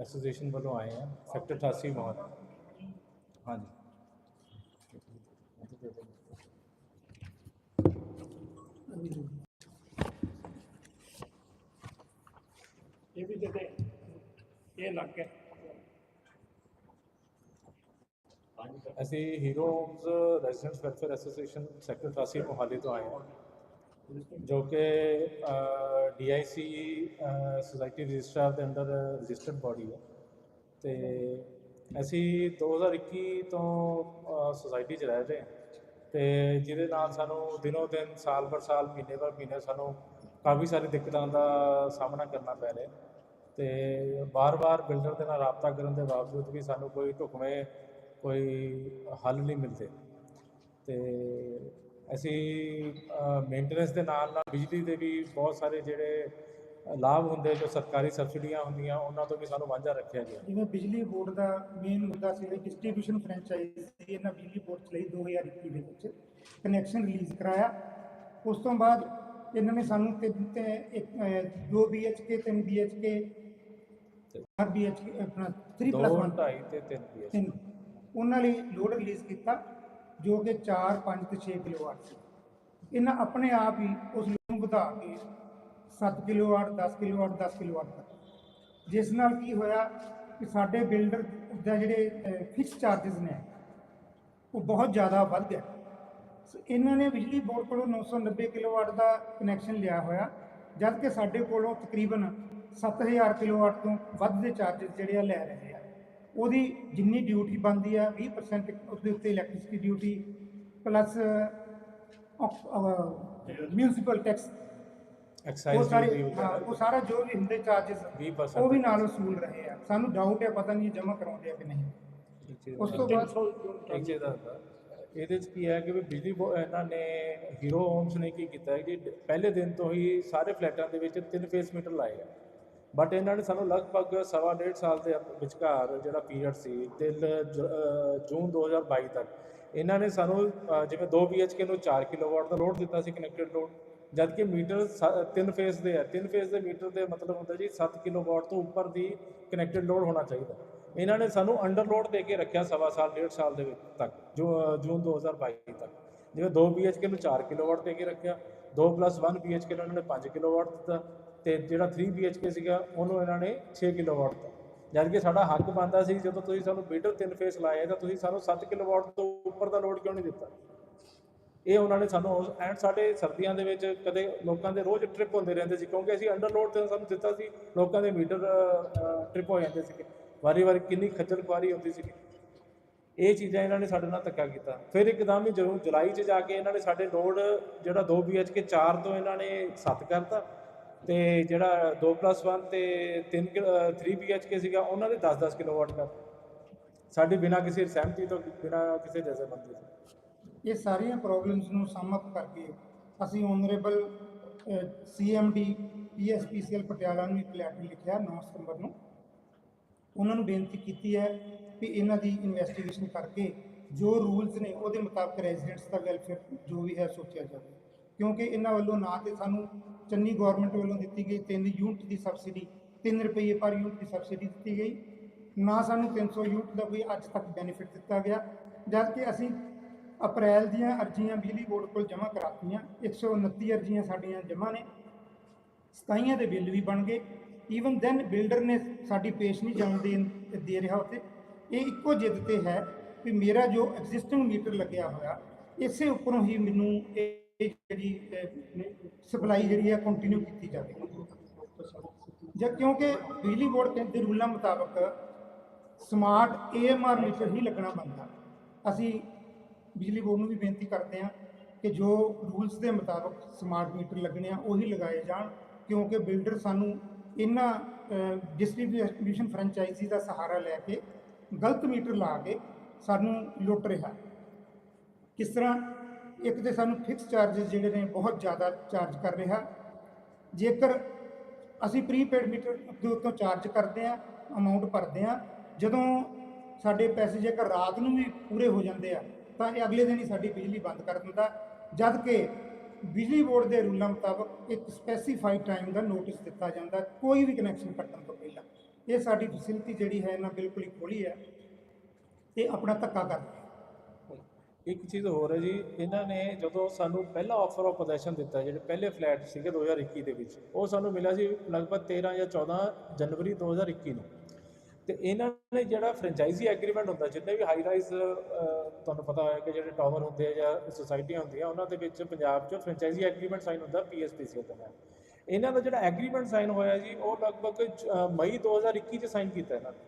Association ਵੱਲੋਂ ਆਏ ਆ ਸੈਕਟਰ 88 ਮੋਹਰ ਹਾਂਜੀ ਇਹ ਵੀ ਜਿਹੜੇ ਇਹ ਲੱਗ ਗਿਆ ਅਸੀਂ Hero Homes residents welfare association sector 88 Mohali ਤੋਂ ਆਏ ਹਾਂ ਜੋ ਕਿ ਡੀਆਈਸੀ ਸੁਸਾਇਟੀ ਰਜਿਸਟਰ ਦੇ ਅੰਡਰ ਰਜਿਸਟਰਡ ਬਾਡੀ ਹੈ। ਤੇ ਅਸੀਂ 2021 ਤੋਂ ਸੁਸਾਇਟੀ 'ਚ ਰਹਿ ਰਹੇ ਹਾਂ। ਤੇ ਜਿਹਦੇ ਨਾਲ ਸਾਨੂੰ ਦਿਨੋ ਦਿਨ, ਸਾਲ ਬਰ ਸਾਲ, ਮਹੀਨੇ ਬਰ ਮਹੀਨੇ ਸਾਨੂੰ ਕਾਫੀ ਸਾਰੀ ਦਿੱਕਤਾਂ ਦਾ ਸਾਹਮਣਾ ਕਰਨਾ ਪੈ ਰਿਹਾ ਤੇ ਬਾਰ-ਬਾਰ ਬਿਲਡਰ ਦੇ ਨਾਲ ਰਾਬਤਾ ਕਰਨ ਦੇ ਬਾਵਜੂਦ ਵੀ ਸਾਨੂੰ ਕੋਈ ਢੁਕਵੇਂ ਕੋਈ ਹੱਲ ਨਹੀਂ ਮਿਲਦੇ। ਤੇ ਅਸੀਂ ਮੇਨਟੇਨੈਂਸ ਦੇ ਨਾਲ ਨਾਲ ਬਿਜਲੀ ਦੇ ਵੀ ਬਹੁਤ ਸਾਰੇ ਜਿਹੜੇ ਲਾਭ ਹੁੰਦੇ ਜੋ ਸਰਕਾਰੀ ਸਬਸਿਡੀਆਂ ਹੁੰਦੀਆਂ ਉਹਨਾਂ ਤੋਂ ਵੀ ਸਾਨੂੰ ਵਾਂਝਾ ਰੱਖਿਆ ਗਿਆ। ਜਿਵੇਂ ਬਿਜਲੀ ਬੋਰਡ ਦਾ ਮੇਨ ਮੁੱਦਾ ਸੀ ਡਿਸਟ੍ਰੀਬਿਊਸ਼ਨ ਫਰੈਂਚਾਈਜ਼ ਸੀ ਇਹਨਾਂ ਬਿਜਲੀ ਬੋਰਡ ਲਈ 2021 ਦੇ ਵਿੱਚ ਕਨੈਕਸ਼ਨ ਰਿਲੀਜ਼ ਕਰਾਇਆ। ਉਸ ਤੋਂ ਬਾਅਦ ਇਹਨਾਂ ਨੇ ਸਾਨੂੰ ਤਿੰਨ ਤੇ ਇੱਕ ਅਹ, ਦੋ BHK ਤਿੰਨ BHK ਚਾਰ BHK ਆਪਣਾ 3 ਦੋ ਪਲੱਸ 1 ਢਾਈ ਤੇ ਤਿੰਨ ਪੀ ਤਿੰਨ। ਉਹਨਾਂ ਲਈ ਲੋਡ ਰਿਲੀਜ਼ ਕੀਤਾ। ਜੋ ਕਿ 4 5 ਤੇ 6 ਕਿਲੋਵਾਟ ਸੀ। ਇਹਨਾਂ ਆਪਣੇ ਆਪ ਹੀ ਉਸ ਨੂੰ ਵਧਾ ਕੇ 7 ਕਿਲੋਵਾਟ 10 ਕਿਲੋਵਾਟ 10 ਕਿਲੋਵਾਟ ਤੱਕ। ਜਿਸ ਨਾਲ ਕੀ ਹੋਇਆ ਕਿ ਸਾਡੇ ਬਿਲਡਰ ਦਾ ਜਿਹੜੇ ਫਿਕਸ ਚਾਰजेस ਨੇ, ਉਹ ਬਹੁਤ ਜ਼ਿਆਦਾ ਵੱਧ ਗਿਆ। ਸੋ ਇਹਨਾਂ ਨੇ ਬਿਜਲੀ ਬੋਰਡ ਕੋਲੋਂ 990 ਕਿਲੋਵਾਟ ਦਾ ਕਨੈਕਸ਼ਨ ਲਿਆ ਹੋਇਆ ਜਦ ਕਿ ਸਾਡੇ ਕੋਲੋਂ ਤਕਰੀਬਨ 7000 ਕਿਲੋਵਾਟ ਤੋਂ ਵੱਧ ਦੇ ਚਾਰजेस ਜਿਹੜੇ ਆ ਲੈ ਰਹੇ ਉਹਦੀ ਜਿੰਨੀ ਡਿਊਟੀ ਬਣਦੀ ਆ 20% ਉਸ ਦੇ ਉੱਤੇ electricity duty plus municipal tax excise duty ਉਹ ਸਾਰਾ ਜੋ ਵੀ ਹੁੰਦੇ ਚਾਰजेस 20% ਉਹ ਵੀ ਨਾਲ ਵਸੂਲ ਰਹੇ ਆ। ਸਾਨੂੰ ਡਾਊਟ ਹੈ ਪਤਾ ਨਹੀਂ ਜਮ੍ਹਾਂ ਕਰਾਉਂਦੇ ਆ ਕਿ ਨਹੀਂ। ਉਸ ਤੋਂ ਬਾਅਦ ਇੱਕ ਚੀਜ਼ ਦਾ ਇਹਦੇ ਚ ਕੀ ਹੈ ਕਿ ਵੀ ਬਿਜਲੀ ਇਹਨਾਂ ਨੇ ਹੀਰੋ ਹੋਮਸ ਨੇ ਕੀ ਕੀਤਾ ਹੈ ਕਿ ਪਹਿਲੇ ਦਿਨ ਤੋਂ ਹੀ ਸਾਰੇ ਫਲੈਟਾਂ ਦੇ ਵਿੱਚ ਤਿੰਨ ਫੇਸ ਮੀਟਰ ਲਾਏ ਆ। ਬਟ ਇਹਨਾਂ ਨੇ ਸਾਨੂੰ ਲਗਭਗ ਸਵਾ ਡੇਢ ਸਾਲ ਦੇ ਵਿਚਕਾਰ ਜਿਹੜਾ ਪੀਰੀਅਡ ਸੀ ਤਿੰਨ ਜ- ਅਹ ਜੂਨ 2022 ਤੱਕ ਇਹਨਾਂ ਨੇ ਸਾਨੂੰ ਅਹ ਜਿਵੇਂ 2 BHK ਨੂੰ 4 ਕਿਲੋਵਾਟ ਦਾ ਲੋਡ ਦਿੱਤਾ ਸੀ ਕਨੈਕਟਡ ਲੋਡ ਜਦ ਕਿ ਮੀਟਰ ਸ- ਤਿੰਨ ਫੇਸ ਦੇ ਹੈ ਤਿੰਨ ਫੇਸ ਦੇ ਮੀਟਰ ਦੇ ਮਤਲਬ ਹੁੰਦਾ ਜੀ 7 ਕਿਲੋਵਾਟ ਤੋਂ ਉੱਪਰ ਦੀ ਕਨੈਕਟਡ ਲੋਡ ਹੋਣਾ ਚਾਹੀਦਾ। ਇਹਨਾਂ ਨੇ ਸਾਨੂੰ ਅੰਡਰ ਲੋਡ ਦੇ ਕੇ ਰੱਖਿਆ ਸਵਾ ਸਾਲ ਡੇਢ ਸਾਲ ਦੇ ਵਿੱਚ ਤੱਕ ਜੋ ਅ, ਜੂਨ 2022 ਤੱਕ। ਜਿਵੇਂ 2 BHK ਨੂੰ 4 ਕਿਲੋਵਾਟ ਦੇ ਕੇ ਰੱਖਿਆ 2 1 BHK ਨੂੰ ਇਹਨਾਂ ਨੇ 5 ਕਿਲੋਵਾਟ ਦਿੱਤਾ ਤੇ ਜਿਹੜਾ 3 BHK ਸੀਗਾ, ਉਹਨੂੰ ਇਹਨਾਂ ਨੇ 6 ਕਿਲੋਵਾਟ ਦਿੱਤਾ। ਜਦ ਕਿ ਸਾਡਾ ਹੱਕ ਬਣਦਾ ਸੀ, ਜਦੋਂ ਤੁਸੀਂ ਸਾਨੂੰ ਮੀਟਰ ਤਿੰਨ ਫੇਸ ਲਾਏ, ਤਾਂ ਤੁਸੀਂ ਸਾਨੂੰ 7 ਕਿਲੋਵਾਟ ਤੋਂ ਉੱਪਰ ਦਾ ਲੋਡ ਕਿਉਂ ਨਹੀਂ ਦਿੱਤਾ? ਇਹ ਉਹਨਾਂ ਨੇ ਸਾਨੂੰ ਐਂਡ ਸਾਡੇ ਸਰਦੀਆਂ ਦੇ ਵਿੱਚ ਕਦੇ ਲੋਕਾਂ ਦੇ ਰੋਜ਼ ਟ੍ਰਿਪ ਹੁੰਦੇ ਰਹਿੰਦੇ ਸੀ, ਕਿਉਂਕਿ ਅਸੀਂ ਅੰਡਰ ਲੋਡ ਤੇ ਸਾਨੂੰ ਦਿੱਤਾ ਸੀ, ਲੋਕਾਂ ਦੇ ਮੀਟਰ ਟ੍ਰਿਪ ਹੋ ਜਾਂਦੇ ਸੀਗੇ। ਵਾਰੀ ਵਾਰੀ ਕਿੰਨੀ ਖੱਜਲ ਖੁਆਰੀ ਹੁੰਦੀ ਸੀ ਇਹ ਚੀਜ਼ਾਂ ਇਹਨਾਂ ਨੇ ਸਾਡੇ ਨਾਲ ਧੱਕਾ ਕੀਤਾ। ਫਿਰ ਇੱਕਦਮ ਹੀ ਜਦੋਂ ਜੁਲਾਈ 'ਚ ਜਾ ਕੇ ਇਹਨਾਂ ਨੇ ਸਾਡੇ ਲੋਡ ਜਿਹੜਾ 2 BHK 4 ਤੋਂ ਇਹਨਾਂ ਨੇ 7 ਕਰਤਾ ਤੇ ਜਿਹੜਾ 2 1 ਤੇ 3 3 BHK ਸੀਗਾ, ਉਹਨਾਂ ਦੇ 10-10 ਕਿਲੋਵਾਟ ਕਰ ਸਾਡੇ ਬਿਨਾਂ ਕਿਸੇ ਸਹਿਮਤੀ ਤੋਂ, ਬਿਨਾਂ ਕਿਸੇ ਜਜ਼ਬਾਬੰਦੀ ਤੋਂ। ਇਹ ਸਾਰੀਆਂ ਪ੍ਰੋਬਲਮਸ ਨੂੰ ਸਮ ਅਪ ਕਰਕੇ ਅਸੀਂ ਓਨਰੇਬਲ ਸੀਐਮਡੀ ਪੀਐਸਪੀਸੀਐਲ ਪਟਿਆਲਾ ਨੂੰ ਇੱਕ ਲੈਟਰ ਲਿਖਿਆ 9 ਸਤੰਬਰ ਨੂੰ। ਉਹਨਾਂ ਨੂੰ ਬੇਨਤੀ ਕੀਤੀ ਹੈ ਕਿ ਇਹਨਾਂ ਦੀ ਇਨਵੈਸਟੀਗੇਸ਼ਨ ਕਰਕੇ ਜੋ ਰੂਲਸ ਨੇ ਉਹਦੇ ਮੁਤਾਬਕ ਰੈਜ਼ੀਡੈਂਟਸ ਦਾ ਵੈਲਫੇਅਰ ਜੋ ਵੀ ਹੈ ਸੋਚਿਆ ਜਾਵੇ। ਕਿਉਂਕਿ ਇਹਨਾਂ ਵੱਲੋਂ ਨਾ ਤੇ ਸਾਨੂੰ ਚੰਨੀ ਗਵਰਨਮੈਂਟ ਵੱਲੋਂ ਦਿੱਤੀ ਗਈ 3 ਯੂਨਿਟ ਦੀ ਸਬਸਿਡੀ 3 ਰੁਪਏ ਪਰ ਯੂਨਿਟ ਦੀ ਸਬਸਿਡੀ ਦਿੱਤੀ ਗਈ। ਨਾ ਸਾਨੂੰ 300 ਯੂਨਿਟ ਦਾ ਕੋਈ ਅੱਜ ਤੱਕ ਬੈਨੀਫਿਟ ਦਿੱਤਾ ਗਿਆ। ਜਦ ਕਿ ਅਸੀਂ ਅਪ੍ਰੈਲ ਦੀਆਂ ਅਰਜ਼ੀਆਂ ਬਿਜਲੀ ਬੋਰਡ ਕੋਲ ਜਮ੍ਹਾਂ ਕਰਾਤੀਆਂ 129 ਅਰਜ਼ੀਆਂ ਸਾਡੀਆਂ ਜਮ੍ਹਾਂ ਨੇ। 27 ਦੇ ਬਿੱਲ ਵੀ ਬਣ ਗਏ। ਈਵਨ ਦੈਨ ਬਿਲਡਰ ਨੇ ਸਾਡੀ ਪੇਸ਼ ਨਹੀਂ ਜਾਣ ਦੇਣ ਦੇ ਰਿਹਾ ਉੱਤੇ ਇਹ ਇੱਕੋ ਜਿੱਦ ਤੇ ਹੈ ਕਿ ਮੇਰਾ ਜੋ ਐਗਜ਼ਿਸਟਿੰਗ ਮੀਟਰ ਲੱਗਿਆ ਹੋਇਆ, ਇਸੇ ਉੱਪਰੋਂ ਹੀ ਮੈਨੂੰ ਇਹ ਜਿਹੜੀ ਸਪਲਾਈ ਜਿਹੜੀ ਹੈ ਕੰਟੀਨਿਊ ਕੀਤੀ ਜਾਵੇ। ਜਾਂ ਕਿਉਂਕਿ ਬਿਜਲੀ ਬੋਰਡ ਦੇ- ਰੂਲਾਂ ਮੁਤਾਬਕ ਸਮਾਰਟ ਏਐਮਆਰ ਮੀਟਰ ਹੀ ਲੱਗਣਾ ਬਣਦਾ। ਅਸੀਂ ਬਿਜਲੀ ਬੋਰਡ ਨੂੰ ਵੀ ਬੇਨਤੀ ਕਰਦੇ ਹਾਂ ਕਿ ਜੋ ਰੂਲਸ ਦੇ ਮੁਤਾਬਕ ਸਮਾਰਟ ਮੀਟਰ ਲੱਗਣੇ ਆ, ਉਹੀ ਲਗਾਏ ਜਾਣ। ਕਿਉਂਕਿ ਬਿਲਡਰ ਸਾਨੂੰ ਇਹਨਾਂ ਡਿਸਟ੍ਰੀਬਿਊਸ਼ਨ ਫਰੈਂਚਾਈਜ਼ੀ ਦਾ ਸਹਾਰਾ ਲੈ ਕੇ ਗਲਤ ਮੀਟਰ ਲਾ ਕੇ ਸਾਨੂੰ ਲੁੱਟ ਰਿਹਾ। ਕਿਸ ਤਰ੍ਹਾਂ ਇੱਕ ਤੇ ਸਾਨੂੰ ਫਿਕਸ ਚਾਰजेस ਜਿਹੜੇ ਨੇ ਬਹੁਤ ਜ਼ਿਆਦਾ ਚਾਰਜ ਕਰ ਰਿਹਾ। ਜੇਕਰ ਅਸੀਂ ਪ੍ਰੀਪੇਡ ਮੀਟਰ ਦੇ ਉੱਤੋਂ ਚਾਰਜ ਕਰਦੇ ਆ ਅਮਾਉਂਟ ਭਰਦੇ ਆ ਜਦੋਂ ਸਾਡੇ ਪੈਸੇ ਜੇਕਰ ਰਾਤ ਨੂੰ ਵੀ ਪੂਰੇ ਹੋ ਜਾਂਦੇ ਆ, ਤਾਂ ਇਹ ਅਗਲੇ ਦਿਨ ਹੀ ਸਾਡੀ ਬਿਜਲੀ ਬੰਦ ਕਰ ਦਿੰਦਾ। ਜਦ ਕਿ ਬਿਜਲੀ ਬੋਰਡ ਦੇ ਰੂਲਾਂ ਮੁਤਾਬਕ ਇੱਕ ਸਪੈਸੀਫਾਈਡ ਟਾਈਮ ਦਾ ਨੋਟਿਸ ਦਿੱਤਾ ਜਾਂਦਾ, ਕੋਈ ਵੀ ਕਨੈਕਸ਼ਨ ਕੱਟਣ ਤੋਂ ਪਹਿਲਾਂ। ਇਹ ਸਾਡੀ ਫੈਸਿਲਿਟੀ ਜਿਹੜੀ ਹੈ ਨਾ, ਬਿਲਕੁਲ ਹੀ ਖੋਲੀ ਹੈ। ਇਹ ਆਪਣਾ ਧੱਕਾ ਕਰ ਇੱਕ ਚੀਜ਼ ਹੋਰ ਹੈ ਜੀ ਇਹਨਾਂ ਨੇ ਜਦੋਂ ਸਾਨੂੰ ਪਹਿਲਾ ਆਫਰ ਆਫ ਪੋਜ਼ੈਸ਼ਨ ਦਿੱਤਾ ਜਿਹੜੇ ਪਹਿਲੇ ਫਲੈਟ ਸੀਗੇ 2021 ਦੇ ਵਿੱਚ ਉਹ ਸਾਨੂੰ ਮਿਲਿਆ ਸੀ ਲਗਭਗ 13 ਜਾਂ 14 ਜਨਵਰੀ 2021 ਨੂੰ। ਤੇ ਇਹਨਾਂ ਨੇ ਜਿਹੜਾ ਫਰੈਂਚਾਈਜ਼ੀ ਐਗਰੀਮੈਂਟ ਹੁੰਦਾ ਜਿੰਨੇ ਵੀ ਹਾਈ ਰਾਈਜ਼ ਤੁਹਾਨੂੰ ਪਤਾ ਹੋਇਆ ਕਿ ਜਿਹੜੇ ਟਾਵਰ ਹੁੰਦੇ ਆ ਜਾਂ ਸੁਸਾਇਟੀਆਂ ਹੁੰਦੀਆਂ ਉਹਨਾਂ ਦੇ ਵਿੱਚ ਪੰਜਾਬ 'ਚ ਫਰੈਂਚਾਈਜ਼ੀ ਐਗਰੀਮੈਂਟ ਸਾਈਨ ਹੁੰਦਾ ਪੀਐਸਪੀਸੀ ਦਾ ਨਾਲ ਇਹਨਾਂ ਦਾ ਜਿਹੜਾ ਐਗਰੀਮੈਂਟ ਸਾਈਨ ਹੋਇਆ ਜੀ ਉਹ ਲਗਭਗ ਅ, ਮਈ 2021 ਚ ਸਾਈਨ ਕੀਤਾ ਇਹਨਾਂ ਨੇ।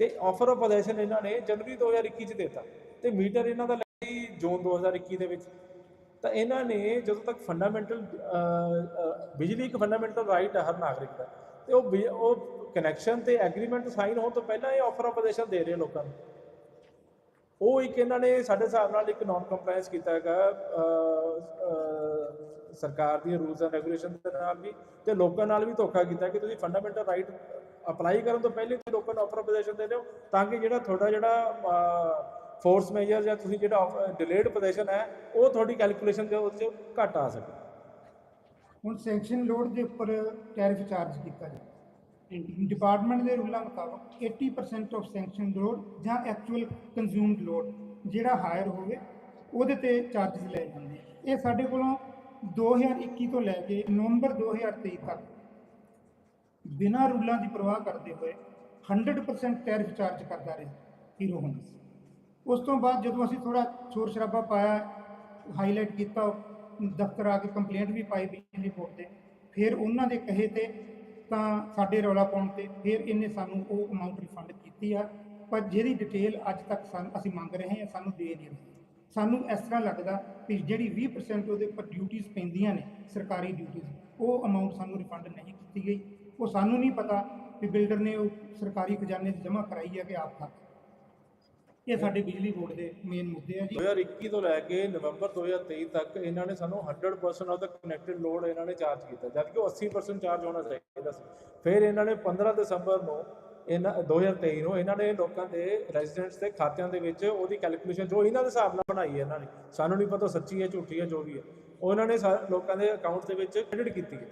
ਤੇ ਆਫਰ ਆਫ ਪੋਜੈਸ਼ਨ ਇਹਨਾਂ ਨੇ ਜਨਵਰੀ 2021 ਚ ਦਿੱਤਾ। ਤੇ ਮੀਟਰ ਇਹਨਾਂ ਦਾ ਲਈ ਜੂਨ 2021 ਦੇ ਵਿੱਚ। ਤਾਂ ਇਹਨਾਂ ਨੇ ਜਦੋਂ ਤੱਕ ਫੰਡਾਮੈਂਟਲ ਬਿਜਲੀ ਇੱਕ ਫੰਡਾਮੈਂਟਲ ਰਾਈਟ ਹੈ ਹਰ ਨਾਗਰਿਕ ਦਾ, ਤੇ ਉਹ ਬਿ- ਉਹ ਕਨੈਕਸ਼ਨ ਤੇ ਐਗਰੀਮੈਂਟ ਸਾਈਨ ਹੋਣ ਤੋਂ ਪਹਿਲਾਂ ਇਹ ਆਫਰ ਆਫ ਪੋਜੀਸ਼ਨ ਦੇ ਰਹੇ ਲੋਕਾਂ ਨੂੰ। ਉਹ ਇੱਕ ਇਹਨਾਂ ਨੇ ਸਾਡੇ ਹਿਸਾਬ ਨਾਲ ਇੱਕ ਨਾਨ ਕੰਪਲਾਈਂਸ ਕੀਤਾ ਹੈਗਾ ਸਰਕਾਰ ਦੀਆਂ ਰੂਲਸ ਐਂਡ ਰੈਗੂਲੇਸ਼ਨ ਦੇ ਨਾਲ ਵੀ, ਤੇ ਲੋਕਾਂ ਨਾਲ ਵੀ ਧੋਖਾ ਕੀਤਾ ਕਿ ਤੁਸੀਂ ਫੰਡਾਮੈਂਟਲ ਰਾਈਟ ਅਪਲਾਈ ਕਰਨ ਤੋਂ ਪਹਿਲੇ ਤੁਸੀਂ ਲੋਕਾਂ ਨੂੰ ਆਫਰ ਪੋਜੀਸ਼ਨ ਦੇ ਦਿਓ ਤਾਂ ਕਿ ਜਿਹੜਾ ਤੁਹਾਡਾ ਜਿਹੜਾ ਫੋਰਸ ਮੇਜਰ ਜਾਂ ਤੁਸੀਂ ਜਿਹੜਾ ਡਿਲੇਡ ਪੋਜੀਸ਼ਨ ਹੈ, ਉਹ ਤੁਹਾਡੀ ਕੈਲਕੂਲੇਸ਼ਨ ਦੇ ਵਿੱਚ ਘੱਟ ਆ ਸਕੇ। ਹੁਣ ਸੈਂਕਸ਼ਨ ਲੋਡ ਦੇ ਉੱਪਰ ਟੈਰਿਫ ਚਾਰਜ ਕੀਤਾ ਜਾਂਦਾ ਡਿਪਾਰਟਮੈਂਟ ਦੇ ਰੂਲਾਂ ਮੁਤਾਬਕ 80% ਆਫ ਸੈਂਕਸ਼ਨ ਲੋਡ ਜਾਂ ਐਕਚੁਅਲ ਕੰਜ਼ਿਊਮਡ ਲੋਡ ਜਿਹੜਾ ਹਾਇਰ ਹੋਵੇ, ਉਹਦੇ ਤੇ ਚਾਰजेस ਲਏ ਜਾਂਦੇ ਇਹ ਸਾਡੇ ਕੋਲੋਂ 2021 ਤੋਂ ਲੈ ਕੇ ਨਵੰਬਰ 2023 ਤੱਕ ਬਿਨਾਂ ਰੂਲਾਂ ਦੀ ਪਰਵਾਹ ਕਰਦੇ ਹੋਏ 100% ਟੈਰਿਫ ਚਾਰਜ ਕਰਦਾ ਰਿਹਾ ਹੀਰੋ ਹੋਂਡਸ ਉਸ ਤੋਂ ਬਾਅਦ ਜਦੋਂ ਅਸੀਂ ਥੋੜਾ ਸ਼ੋਰ ਸ਼ਰਾਬਾ ਪਾਇਆ ਹਾਈਲਾਈਟ ਕੀਤਾ, ਦਫ਼ਤਰ ਆ ਕੇ ਕੰਪਲੇਂਟ ਵੀ ਪਾਈ ਬਿਜਲੀ ਬੋਰਡ ਤੇ, ਫਿਰ ਉਹਨਾਂ ਦੇ ਕਹੇ ਤੇ ਤਾਂ ਸਾਡੇ ਰੌਲਾ ਪਾਉਣ ਤੇ ਫਿਰ ਇਹਨੇ ਸਾਨੂੰ ਉਹ ਅਮਾਉਂਟ ਰਿਫੰਡ ਕੀਤੀ ਆ। ਪਰ ਜਿਹੜੀ ਡਿਟੇਲ ਅੱਜ ਤੱਕ ਸਾਨੂੰ ਅਸੀਂ ਮੰਗ ਰਹੇ ਹਾਂ, ਸਾਨੂੰ ਦੇ ਨਹੀਂ ਰਹੇ ਸਾਨੂੰ ਇਸ ਤਰ੍ਹਾਂ ਲੱਗਦਾ ਕਿ ਜਿਹੜੀ 20% ਉਹਦੇ ਉੱਪਰ ਡਿਊਟੀਆਂ ਪੈਂਦੀਆਂ ਨੇ, ਸਰਕਾਰੀ ਡਿਊਟੀਆਂ ਉਹ ਅਮਾਉਂਟ ਸਾਨੂੰ ਰਿਫੰਡ ਨਹੀਂ ਕੀਤੀ ਗਈ। ਉਹ ਸਾਨੂੰ ਨਹੀਂ ਪਤਾ ਕਿ ਬਿਲਡਰ ਨੇ ਉਹ ਸਰਕਾਰੀ ਖਜ਼ਾਨੇ 'ਚ ਜਮ੍ਹਾਂ ਕਰਾਈ ਹੈ ਕਿ ਆਪ ਖਾਤੇ ਇਹ ਸਾਡੇ ਬਿਜਲੀ ਬੋਰਡ ਦੇ ਮੇਨ ਮੁੱਦੇ ਆ ਜੀ। 2021 ਤੋਂ ਲੈ ਕੇ ਨਵੰਬਰ 2023 ਤੱਕ ਇਹਨਾਂ ਨੇ ਸਾਨੂੰ 100% ਆਫ ਦਾ ਕਨੈਕਟਡ ਲੋਡ ਇਹਨਾਂ ਨੇ ਚਾਰਜ ਕੀਤਾ। ਜਦ ਕਿ ਉਹ 80% ਚਾਰਜ ਹੋਣਾ ਚਾਹੀਦਾ ਸੀ। ਫਿਰ ਇਹਨਾਂ ਨੇ 15 ਦਸੰਬਰ ਨੂੰ ਇਹਨਾਂ 2023 ਨੂੰ ਇਹਨਾਂ ਨੇ ਲੋਕਾਂ ਦੇ ਰੈਜ਼ੀਡੈਂਟਸ ਦੇ ਖਾਤਿਆਂ ਦੇ ਵਿੱਚ ਉਹਦੀ ਕੈਲਕੂਲੇਸ਼ਨ ਜੋ ਇਹਨਾਂ ਦੇ ਹਿਸਾਬ ਨਾਲ ਬਣਾਈ ਹੈ ਇਹਨਾਂ ਨੇ। ਸਾਨੂੰ ਨਹੀਂ ਪਤਾ ਸੱਚੀ ਹੈ ਝੂਠੀ ਹੈ ਜੋ ਵੀ ਹੈ। ਉਹ ਇਹਨਾਂ ਨੇ ਲੋਕਾਂ ਦੇ ਅਕਾਊਂਟ ਦੇ ਵਿੱਚ ਕ੍ਰੈਡਿਟ ਕੀਤੀ ਹੈ।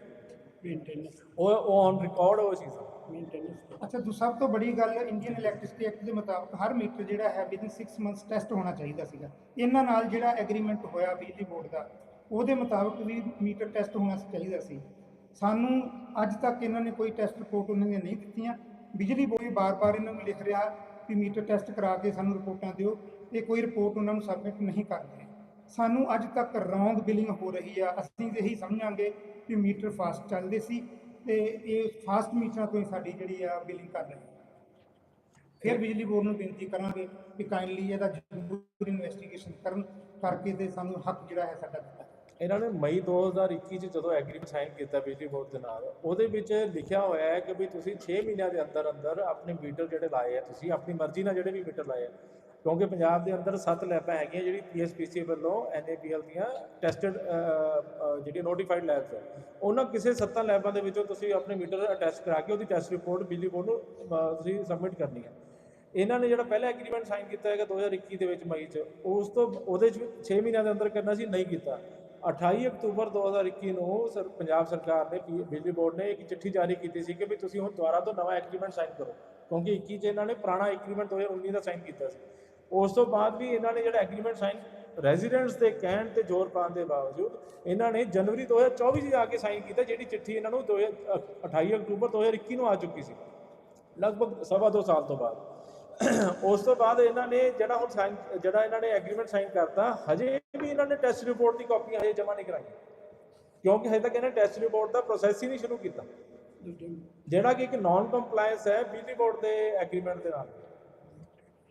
ਮੇਨਟੇਨੈਂਸ ਉਹ ਉਹ ਔਨ ਰਿਕਾਰਡ ਉਹ ਚੀਜ਼ ਮੇਨਟੇਨੈਂਸ ਅੱਛਾ ਦੂ ਸਭ ਤੋਂ ਬੜੀ ਗੱਲ ਇੰਡੀਅਨ ਇਲੈਕਟ੍ਰਿਸਿਟੀ ਐਕਟ ਦੇ ਮੁਤਾਬਕ ਹਰ ਮੀਟਰ ਜਿਹੜਾ ਹੈ ਵਿਦਿਨ 6 ਮੰਥਸ ਟੈਸਟ ਹੋਣਾ ਚਾਹੀਦਾ ਸੀਗਾ। ਇਹਨਾਂ ਨਾਲ ਜਿਹੜਾ ਐਗਰੀਮੈਂਟ ਹੋਇਆ ਬਿਜਲੀ ਬੋਰਡ ਦਾ, ਉਹਦੇ ਮੁਤਾਬਕ ਵੀ ਮੀਟਰ ਟੈਸਟ ਹੋਣਾ ਚਾਹੀਦਾ ਸੀ। ਸਾਨੂੰ ਅੱਜ ਤੱਕ ਇਹਨਾਂ ਨੇ ਕੋਈ ਟੈਸਟ ਰਿਪੋਰਟ ਉਹਨਾਂ ਦੀਆਂ ਨਹੀਂ ਦਿੱਤੀਆਂ। ਬਿਜਲੀ ਬੋਰਡ ਵੀ ਬਾਰ-ਬਾਰ ਇਹਨਾਂ ਨੂੰ ਲਿਖ ਰਿਹਾ ਕਿ ਮੀਟਰ ਟੈਸਟ ਕਰਾ ਕੇ ਸਾਨੂੰ ਰਿਪੋਰਟਾਂ ਦਿਓ। ਇਹ ਕੋਈ ਰਿਪੋਰਟ ਉਹਨਾਂ ਨੂੰ ਸਬਮਿਟ ਨਹੀਂ ਕਰਦੇ ਸਾਨੂੰ ਅੱਜ ਤੱਕ ਰੌਂਗ ਬਿਲਿੰਗ ਹੋ ਰਹੀ ਆ। ਅਸੀਂ ਇਹੀ ਸਮਝਾਂਗੇ ਕਿ ਮੀਟਰ ਫਾਸਟ ਚੱਲਦੇ ਸੀ। ਤੇ ਇਹ ਫਾਸਟ ਮੀਟਰਾਂ ਤੋਂ ਹੀ ਸਾਡੀ ਜਿਹੜੀ ਆ ਬਿਲਿੰਗ ਕਰ ਰਹੇ ਫਿਰ ਬਿਜਲੀ ਬੋਰਡ ਨੂੰ ਬੇਨਤੀ ਕਰਾਂਗੇ ਕਿ ਕਾਈਂਡਲੀ ਇਹਦਾ ਜ਼ਰੂਰ ਇਨਵੈਸਟੀਗੇਸ਼ਨ ਕਰਨ ਕਰਕੇ ਤੇ ਸਾਨੂੰ ਹੱਕ ਜਿਹੜਾ ਹੈ ਸਾਡਾ ਦਿੱਤਾ ਇਹਨਾਂ ਨੇ ਮਈ 2021 ਚ ਜਦੋਂ ਐਗਰੀਮੈਂਟ ਸਾਈਨ ਕੀਤਾ ਬਿਜਲੀ ਬੋਰਡ ਦੇ ਨਾਲ, ਉਹਦੇ ਵਿੱਚ ਲਿਖਿਆ ਹੋਇਆ ਹੈ ਕਿ ਵੀ ਤੁਸੀਂ 6 ਮਹੀਨਿਆਂ ਦੇ ਅੰਦਰ ਅੰਦਰ ਆਪਣੇ ਮੀਟਰ ਜਿਹੜੇ ਲਾਏ ਆ, ਤੁਸੀਂ ਆਪਣੀ ਮਰਜ਼ੀ ਨਾਲ ਜਿਹੜੇ ਵੀ ਮੀਟਰ ਲਾਏ ਆ ਕਿਉਂਕਿ ਪੰਜਾਬ ਦੇ ਅੰਦਰ 7 ਲੈਬਾਂ ਹੈਗੀਆਂ ਜਿਹੜੀ ਪੀਐਸਪੀਸੀ ਵੱਲੋਂ ਐਨਏਪੀਐਲ ਦੀਆਂ ਟੈਸਟਡ ਜਿਹੜੀਆਂ ਨੋਟੀਫਾਈਡ ਲੈਬਸ ਹੈ ਉਹਨਾਂ ਕਿਸੇ 7 ਲੈਬਾਂ ਦੇ ਵਿੱਚੋਂ ਤੁਸੀਂ ਆਪਣੇ ਮੀਟਰ ਅਟੈਸਟ ਕਰਾ ਕੇ ਉਹਦੀ ਟੈਸਟ ਰਿਪੋਰਟ ਬਿਜਲੀ ਬੋਰਡ ਨੂੰ ਤੁਸੀਂ ਸਬਮਿਟ ਕਰਨੀ ਹੈ ਇਹਨਾਂ ਨੇ ਜਿਹੜਾ ਪਹਿਲਾ ਐਗਰੀਮੈਂਟ ਸਾਈਨ ਕੀਤਾ ਹੈਗਾ 2021 ਦੇ ਵਿੱਚ ਮਈ 'ਚ, ਉਸ ਤੋਂ ਉਹਦੇ 'ਚ 6 ਮਹੀਨਿਆਂ ਦੇ ਅੰਦਰ ਕਰਨਾ ਸੀ, ਨਹੀਂ ਕੀਤਾ। 28 ਅਕਤੂਬਰ 2021 ਨੂੰ ਸਰ, ਪੰਜਾਬ ਸਰਕਾਰ ਨੇ ਬਿਜਲੀ ਬੋਰਡ ਨੇ ਇੱਕ ਚਿੱਠੀ ਜਾਰੀ ਕੀਤੀ ਸੀ ਕਿ ਵੀ ਤੁਸੀਂ ਹੁਣ ਦੁਬਾਰਾ ਤੋਂ ਨਵਾਂ ਐਗਰੀਮੈਂਟ ਸਾਈਨ ਕਰੋ। ਕਿਉਂਕਿ 21 'ਚ ਇਹਨਾਂ ਨੇ ਪੁਰਾਣਾ ਐਗਰੀਮੈਂਟ 2019 ਦਾ ਸਾਈਨ ਕੀਤਾ ਸੀ। ਉਸ ਤੋਂ ਬਾਅਦ ਵੀ ਇਹਨਾਂ ਨੇ ਜਿਹੜਾ ਐਗਰੀਮੈਂਟ ਸਾਈਨ ਰੈਜ਼ੀਡੈਂਟਸ ਦੇ ਕਹਿਣ ਤੇ ਜ਼ੋਰ ਪਾਉਣ ਦੇ ਬਾਵਜੂਦ ਇਹਨਾਂ ਨੇ ਜਨਵਰੀ 2024 'ਚ ਜਾ ਕੇ ਸਾਈਨ ਕੀਤਾ ਜਿਹੜੀ ਚਿੱਠੀ ਇਹਨਾਂ ਨੂੰ 28 ਅਕਤੂਬਰ 2021 ਨੂੰ ਆ ਚੁੱਕੀ ਸੀ। ਲਗਭਗ ਸਵਾ ਦੋ ਸਾਲ ਤੋਂ ਬਾਅਦ। ਉਸ ਤੋਂ ਬਾਅਦ ਇਹਨਾਂ ਨੇ ਜਿਹੜਾ ਹੁਣ ਸਾਈਨ ਜਿਹੜਾ ਇਹਨਾਂ ਨੇ ਐਗਰੀਮੈਂਟ ਸਾਈਨ ਕਰਤਾ ਹਜੇ ਵੀ ਇਹਨਾਂ ਨੇ ਟੈਸਟ ਰਿਪੋਰਟ ਦੀ ਕਾਪੀਆਂ ਹਜੇ ਜਮ੍ਹਾਂ ਨਹੀਂ ਕਰਾਈਆਂ। ਕਿਉਂਕਿ ਹਜੇ ਤੱਕ ਇਹਨਾਂ ਟੈਸਟ ਰਿਪੋਰਟ ਦਾ ਪ੍ਰੋਸੈਸ ਹੀ ਨਹੀਂ ਸ਼ੁਰੂ ਕੀਤਾ। ਜਿਹੜਾ ਕਿ ਇੱਕ ਨਾਨ ਕੰਪਲਾਈਂਸ ਹੈ ਬਿਜਲੀ ਬੋਰਡ ਦੇ ਐਗਰੀਮੈਂਟ ਦੇ ਨਾਲ।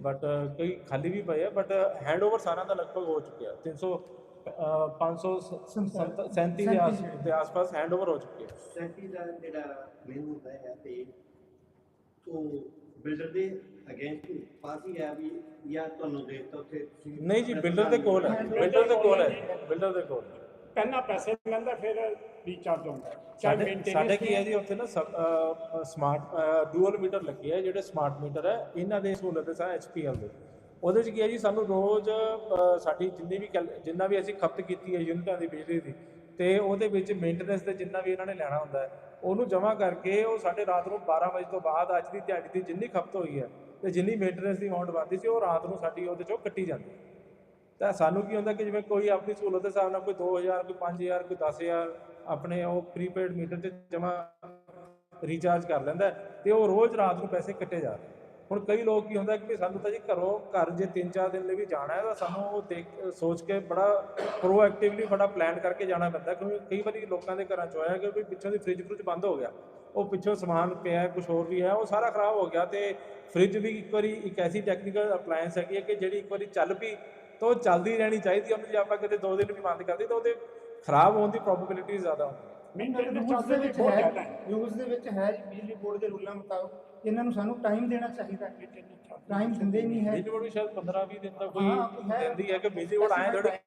ਬਟ ਕਈ ਖਾਲੀ ਵੀ ਪਏ ਆ ਬਟ ਹੈਂਡਓਵਰ ਸਾਰਿਆਂ ਦਾ ਲਗਭਗ ਹੋ ਚੁੱਕਿਆ। 300 ਅਹ, 537 ਦੇ ਆਸ ਦੇ ਆਸ-ਪਾਸ ਹੈਂਡਓਵਰ ਹੋ ਚੁੱਕੇ ਆ ਸੈਟੀ ਦਾ ਜਿਹੜਾ ਮੇਨ ਹੁੰਦਾ ਹੈ ਤੇ ਉਹ ਬਿਲਡਰ ਦੇ ਅਗੇਂਸਟ ਪਾਸ ਹੀ ਹੈ ਵੀ ਜਾਂ ਤੁਹਾਨੂੰ ਦੇ ਦਿੱਤਾ ਉੱਥੇ ਨਹੀਂ ਜੀ ਬਿਲਡਰ ਦੇ ਕੋਲ ਹੈ। ਬਿਲਡਰ ਦੇ ਕੋਲ ਹੈ। ਬਿਲਡਰ ਦੇ ਕੋਲ ਹੈ। ਪਹਿਲਾਂ ਪੈਸੇ ਲੈਂਦਾ ਫਿਰ ਰੀਚਾਰਜ ਹੁੰਦਾ। ਚਾਹੇ ਸਾਡੇ ਸਾਡੇ ਕੀ ਹੈ ਜੀ ਉੱਥੇ ਨਾ ਸਮਾਰਟ ਡੂਅਲ ਮੀਟਰ ਲੱਗੇ ਆ ਜਿਹੜੇ ਸਮਾਰਟ ਮੀਟਰ ਹੈ ਇਹਨਾਂ ਦੇ ਸਹੂਲਤ ਹੈ ਐਚਪੀਐਲ ਦੇ। ਉਹਦੇ ਚ ਕੀ ਹੈ ਜੀ ਸਾਨੂੰ ਰੋਜ਼ ਸਾਡੀ ਜਿੰਨੀ ਵੀ ਕੈਲ- ਜਿੰਨਾ ਵੀ ਅਸੀਂ ਖਪਤ ਕੀਤੀ ਹੈ ਯੂਨਿਟਾਂ ਦੀ ਬਿਜਲੀ ਦੀ ਤੇ ਉਹਦੇ ਵਿੱਚ ਮੇਨਟੇਨੈਂਸ ਤੇ ਜਿੰਨਾ ਵੀ ਇਹਨਾਂ ਨੇ ਲੈਣਾ ਹੁੰਦਾ ਹੈ ਉਹਨੂੰ ਜਮ੍ਹਾਂ ਕਰਕੇ ਉਹ ਸਾਡੇ ਰਾਤ ਨੂੰ 12 ਵਜੇ ਤੋਂ ਬਾਅਦ ਅੱਜ ਦੀ ਦਿਹਾੜੀ ਦੀ ਜਿੰਨੀ ਖਪਤ ਹੋਈ ਹੈ ਤੇ ਜਿੰਨੀ ਮੇਨਟੇਨੈਂਸ ਦੀ ਅਮਾਉਂਟ ਬਣਦੀ ਸੀ ਉਹ ਰਾਤ ਨੂੰ ਸਾਡੀ ਉਹਦੇ ਚੋਂ ਕੱਟੀ ਜਾਂਦੀ ਹੈ। ਤਾਂ ਸਾਨੂੰ ਕੀ ਹੁੰਦਾ ਕਿ ਜਿਵੇਂ ਕੋਈ ਆਪਣੀ ਸਹੂਲਤ ਦੇ ਹਿਸਾਬ ਨਾਲ ਕੋਈ 2000 ਕੋਈ 5000 ਕੋਈ 10000 ਆਪਣੇ ਉਹ ਪ੍ਰੀਪੇਡ ਮੀਟਰ 'ਚ ਜਮਾ ਰੀਚਾਰਜ ਕਰ ਲੈਂਦਾ ਹੈ ਤੇ ਉਹ ਰੋਜ਼ ਰਾਤ ਨੂੰ ਪੈਸੇ ਕੱਟੇ ਜਾ ਰਹੇ ਹੁਣ ਕਈ ਲੋਕ ਕੀ ਹੁੰਦਾ ਕਿ ਵੀ ਸਾਨੂੰ ਤਾਂ ਜੀ ਘਰੋਂ ਘਰ ਜੇ 3-4 ਦਿਨ ਲਈ ਵੀ ਜਾਣਾ ਹੈ ਤਾਂ ਸਾਨੂੰ ਉਹ ਦੇਖ ਸੋਚ ਕੇ ਬੜਾ ਪ੍ਰੋਐਕਟਿਵਲੀ ਬੜਾ ਪਲਾਨ ਕਰਕੇ ਜਾਣਾ ਪੈਂਦਾ ਕਿਉਂਕਿ ਕਈ ਵਾਰੀ ਲੋਕਾਂ ਦੇ ਘਰਾਂ ਚ ਹੋਇਆ ਕਿ ਵੀ ਪਿੱਛੋਂ ਦੀ ਫ੍ਰਿਜ ਫ੍ਰਿਜ ਬੰਦ ਹੋ ਗਿਆ। ਉਹ ਪਿੱਛੋਂ ਸਮਾਨ ਪਿਆ ਕੁਝ ਹੋਰ ਵੀ ਹੈ, ਉਹ ਸਾਰਾ ਖਰਾਬ ਹੋ ਗਿਆ ਤੇ ਫ੍ਰਿਜ ਵੀ ਇੱਕ ਵਾਰੀ ਇੱਕ ਐਸੀ ਟੈਕਨੀਕਲ ਅਪਲਾਈਐਂਸ ਹੈਗੀ ਹੈ ਕਿ ਜਿਹੜੀ ਇੱਕ ਵਾਰੀ ਚੱਲ ਪਈ ਤਾਂ ਉਹ ਚੱਲਦੀ ਰਹਿਣੀ ਚਾਹੀਦੀ ਉਹਨੂੰ ਜੇ ਆਪਾਂ ਕਿਤੇ 2 ਦਿਨ ਵੀ ਬੰਦ ਕਰਦੇ ਤਾਂ ਉਹਦੇ ਖਰਾਬ ਹੋਣ ਦੀ ਪ੍ਰੋਬੇਬਿਲਿਟੀ ਜ਼ਿਆਦਾ ਹੁੰਦੀ ਹੈ। ਦੇ ਚਾਰਜ ਵਿੱਚ ਬਹੁਤ ਹੈ ਜ਼ਿਆਦਾ ਹੈ ਰੂਲਸ ਦੇ ਵਿੱਚ ਹੈ ਜੀ ਬਿਜਲੀ ਬੋਰਡ ਦੇ ਰੂਲਾਂ ਮੁਤਾਬਕ ਇਹਨਾਂ ਨੂੰ ਸਾਨੂੰ ਟਾਈਮ ਦੇਣਾ ਚਾਹੀਦਾ ਹੈ। ਟਾਈਮ ਦਿੰਦੇ ਹੀ ਨਹੀਂ ਹੈ। ਬਿਜਲੀ ਬੋਰਡ ਵੀ ਸ਼ਾਇਦ 15 20 ਦਿਨ ਤੱਕ ਕੋਈ ਹਾਂ, ਕੋਈ ਹੈ। ਦਿੰਦੀ ਹੈ ਕਿ ਬਿਜਲੀ ਬੋਰਡ ਆਏ ਥੋੜੇ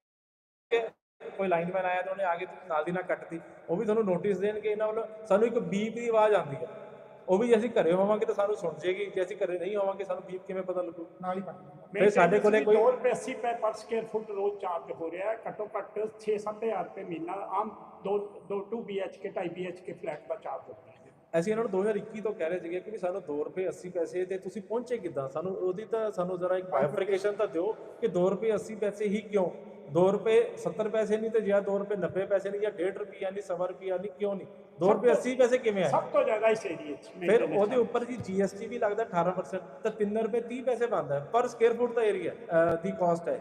ਕੋਈ ਲਾਈਨਮੈਨ ਆਇਆ ਤਾਂ ਉਹਨੇ ਆ ਕੇ ਨਾਲ ਦੀ ਨਾਲ ਕੱਟਤੀ। ਉਹ ਵੀ ਤੁਹਾਨੂੰ ਨੋਟਿਸ ਦੇਣਗੇ ਇਹਨਾਂ ਵੱਲੋਂ। ਸਾਨੂੰ ਇੱਕ ਬੀਪ ਦੀ ਆਵਾਜ਼ ਆਉਂਦੀ ਹੈ। ਉਹ ਵੀ ਜੇ ਅਸੀਂ ਘਰੇ ਹੋਵਾਂਗੇ ਤਾਂ ਸਾਨੂੰ ਸੁਣ ਜੇਗੀ ਜੇ ਅਸੀਂ ਘਰੇ ਨਹੀਂ ਹੋਵਾਂਗੇ ਸਾਨੂੰ ਬੀਪ ਕਿਵੇਂ ਪਤਾ ਲੱਗੂ? ਨਾਲ ਹੀ ਦਿੰਦੇ ਫਿਰ ਸਾਡੇ ਕੋਲੇ ਕੋਈ 2 ਰੁਪਏ 80 ਰੁਪਏ ਪਰ ਸਕੁਅਰ ਫੁੱਟ ਰੋਜ਼ ਚਾਰਜ ਹੋ ਰਿਹਾ ਹੈ ਘੱਟੋ ਘੱਟ 6-7000 ਰੁਪਏ ਮਹੀਨਾ ਆਮ 2 2 2 BHK 2.5 BHK ਫਲੈਟ ਦਾ ਚਾਰਜ ਹੋ ਰਿਹਾ ਹੈ। ਅਸੀਂ ਇਹਨਾਂ ਨੂੰ 2021 ਤੋਂ ਕਹਿ ਰਹੇ ਸੀਗੇ ਕਿ ਵੀ ਸਾਨੂੰ 2 ਰੁਪਏ 80 ਪੈਸੇ ਤੇ ਤੁਸੀਂ ਪਹੁੰਚੇ ਕਿੱਦਾਂ? ਸਾਨੂੰ ਉਹਦੀ ਤਾਂ ਸਾਨੂੰ ਜ਼ਰਾ ਇੱਕ ਬਾਈਫਰਕੇਸ਼ਨ ਤਾਂ ਦਿਓ ਕਿ 2 ਰੁਪਏ 80 ਪੈਸੇ ਹੀ ਕਿਉਂ? 2 ਰੁਪਏ 70 ਪੈਸੇ ਨਹੀਂ ਤੇ ਜਾਂ 2 ਰੁਪਏ 90 ਪੈਸੇ ਨਹੀਂ ਜਾਂ 1.5 ਰੁਪਿਆ ਨਹੀਂ 100 ਰੁਪਿਆ ਨਹੀਂ ਕਿਉਂ ਨਹੀਂ? 2 ਰੁਪਏ 80 ਪੈਸੇ ਕਿਵੇਂ ਆਏ? ਸਭ ਤੋਂ ਜ਼ਿਆਦਾ ਇਸ ਏਰੀਏ 'ਚ ਫਿਰ ਉਹਦੇ ਉੱਪਰ ਜੀ GST ਵੀ ਲੱਗਦਾ 18% ਤਾਂ 3 ਰੁਪਏ 30 ਪੈਸੇ ਬਣਦਾ ਪਰ ਸਕੁਅਰ ਫੁੱਟ ਦਾ ਏਰੀਆ ਦੀ ਕਾਸਟ ਹੈ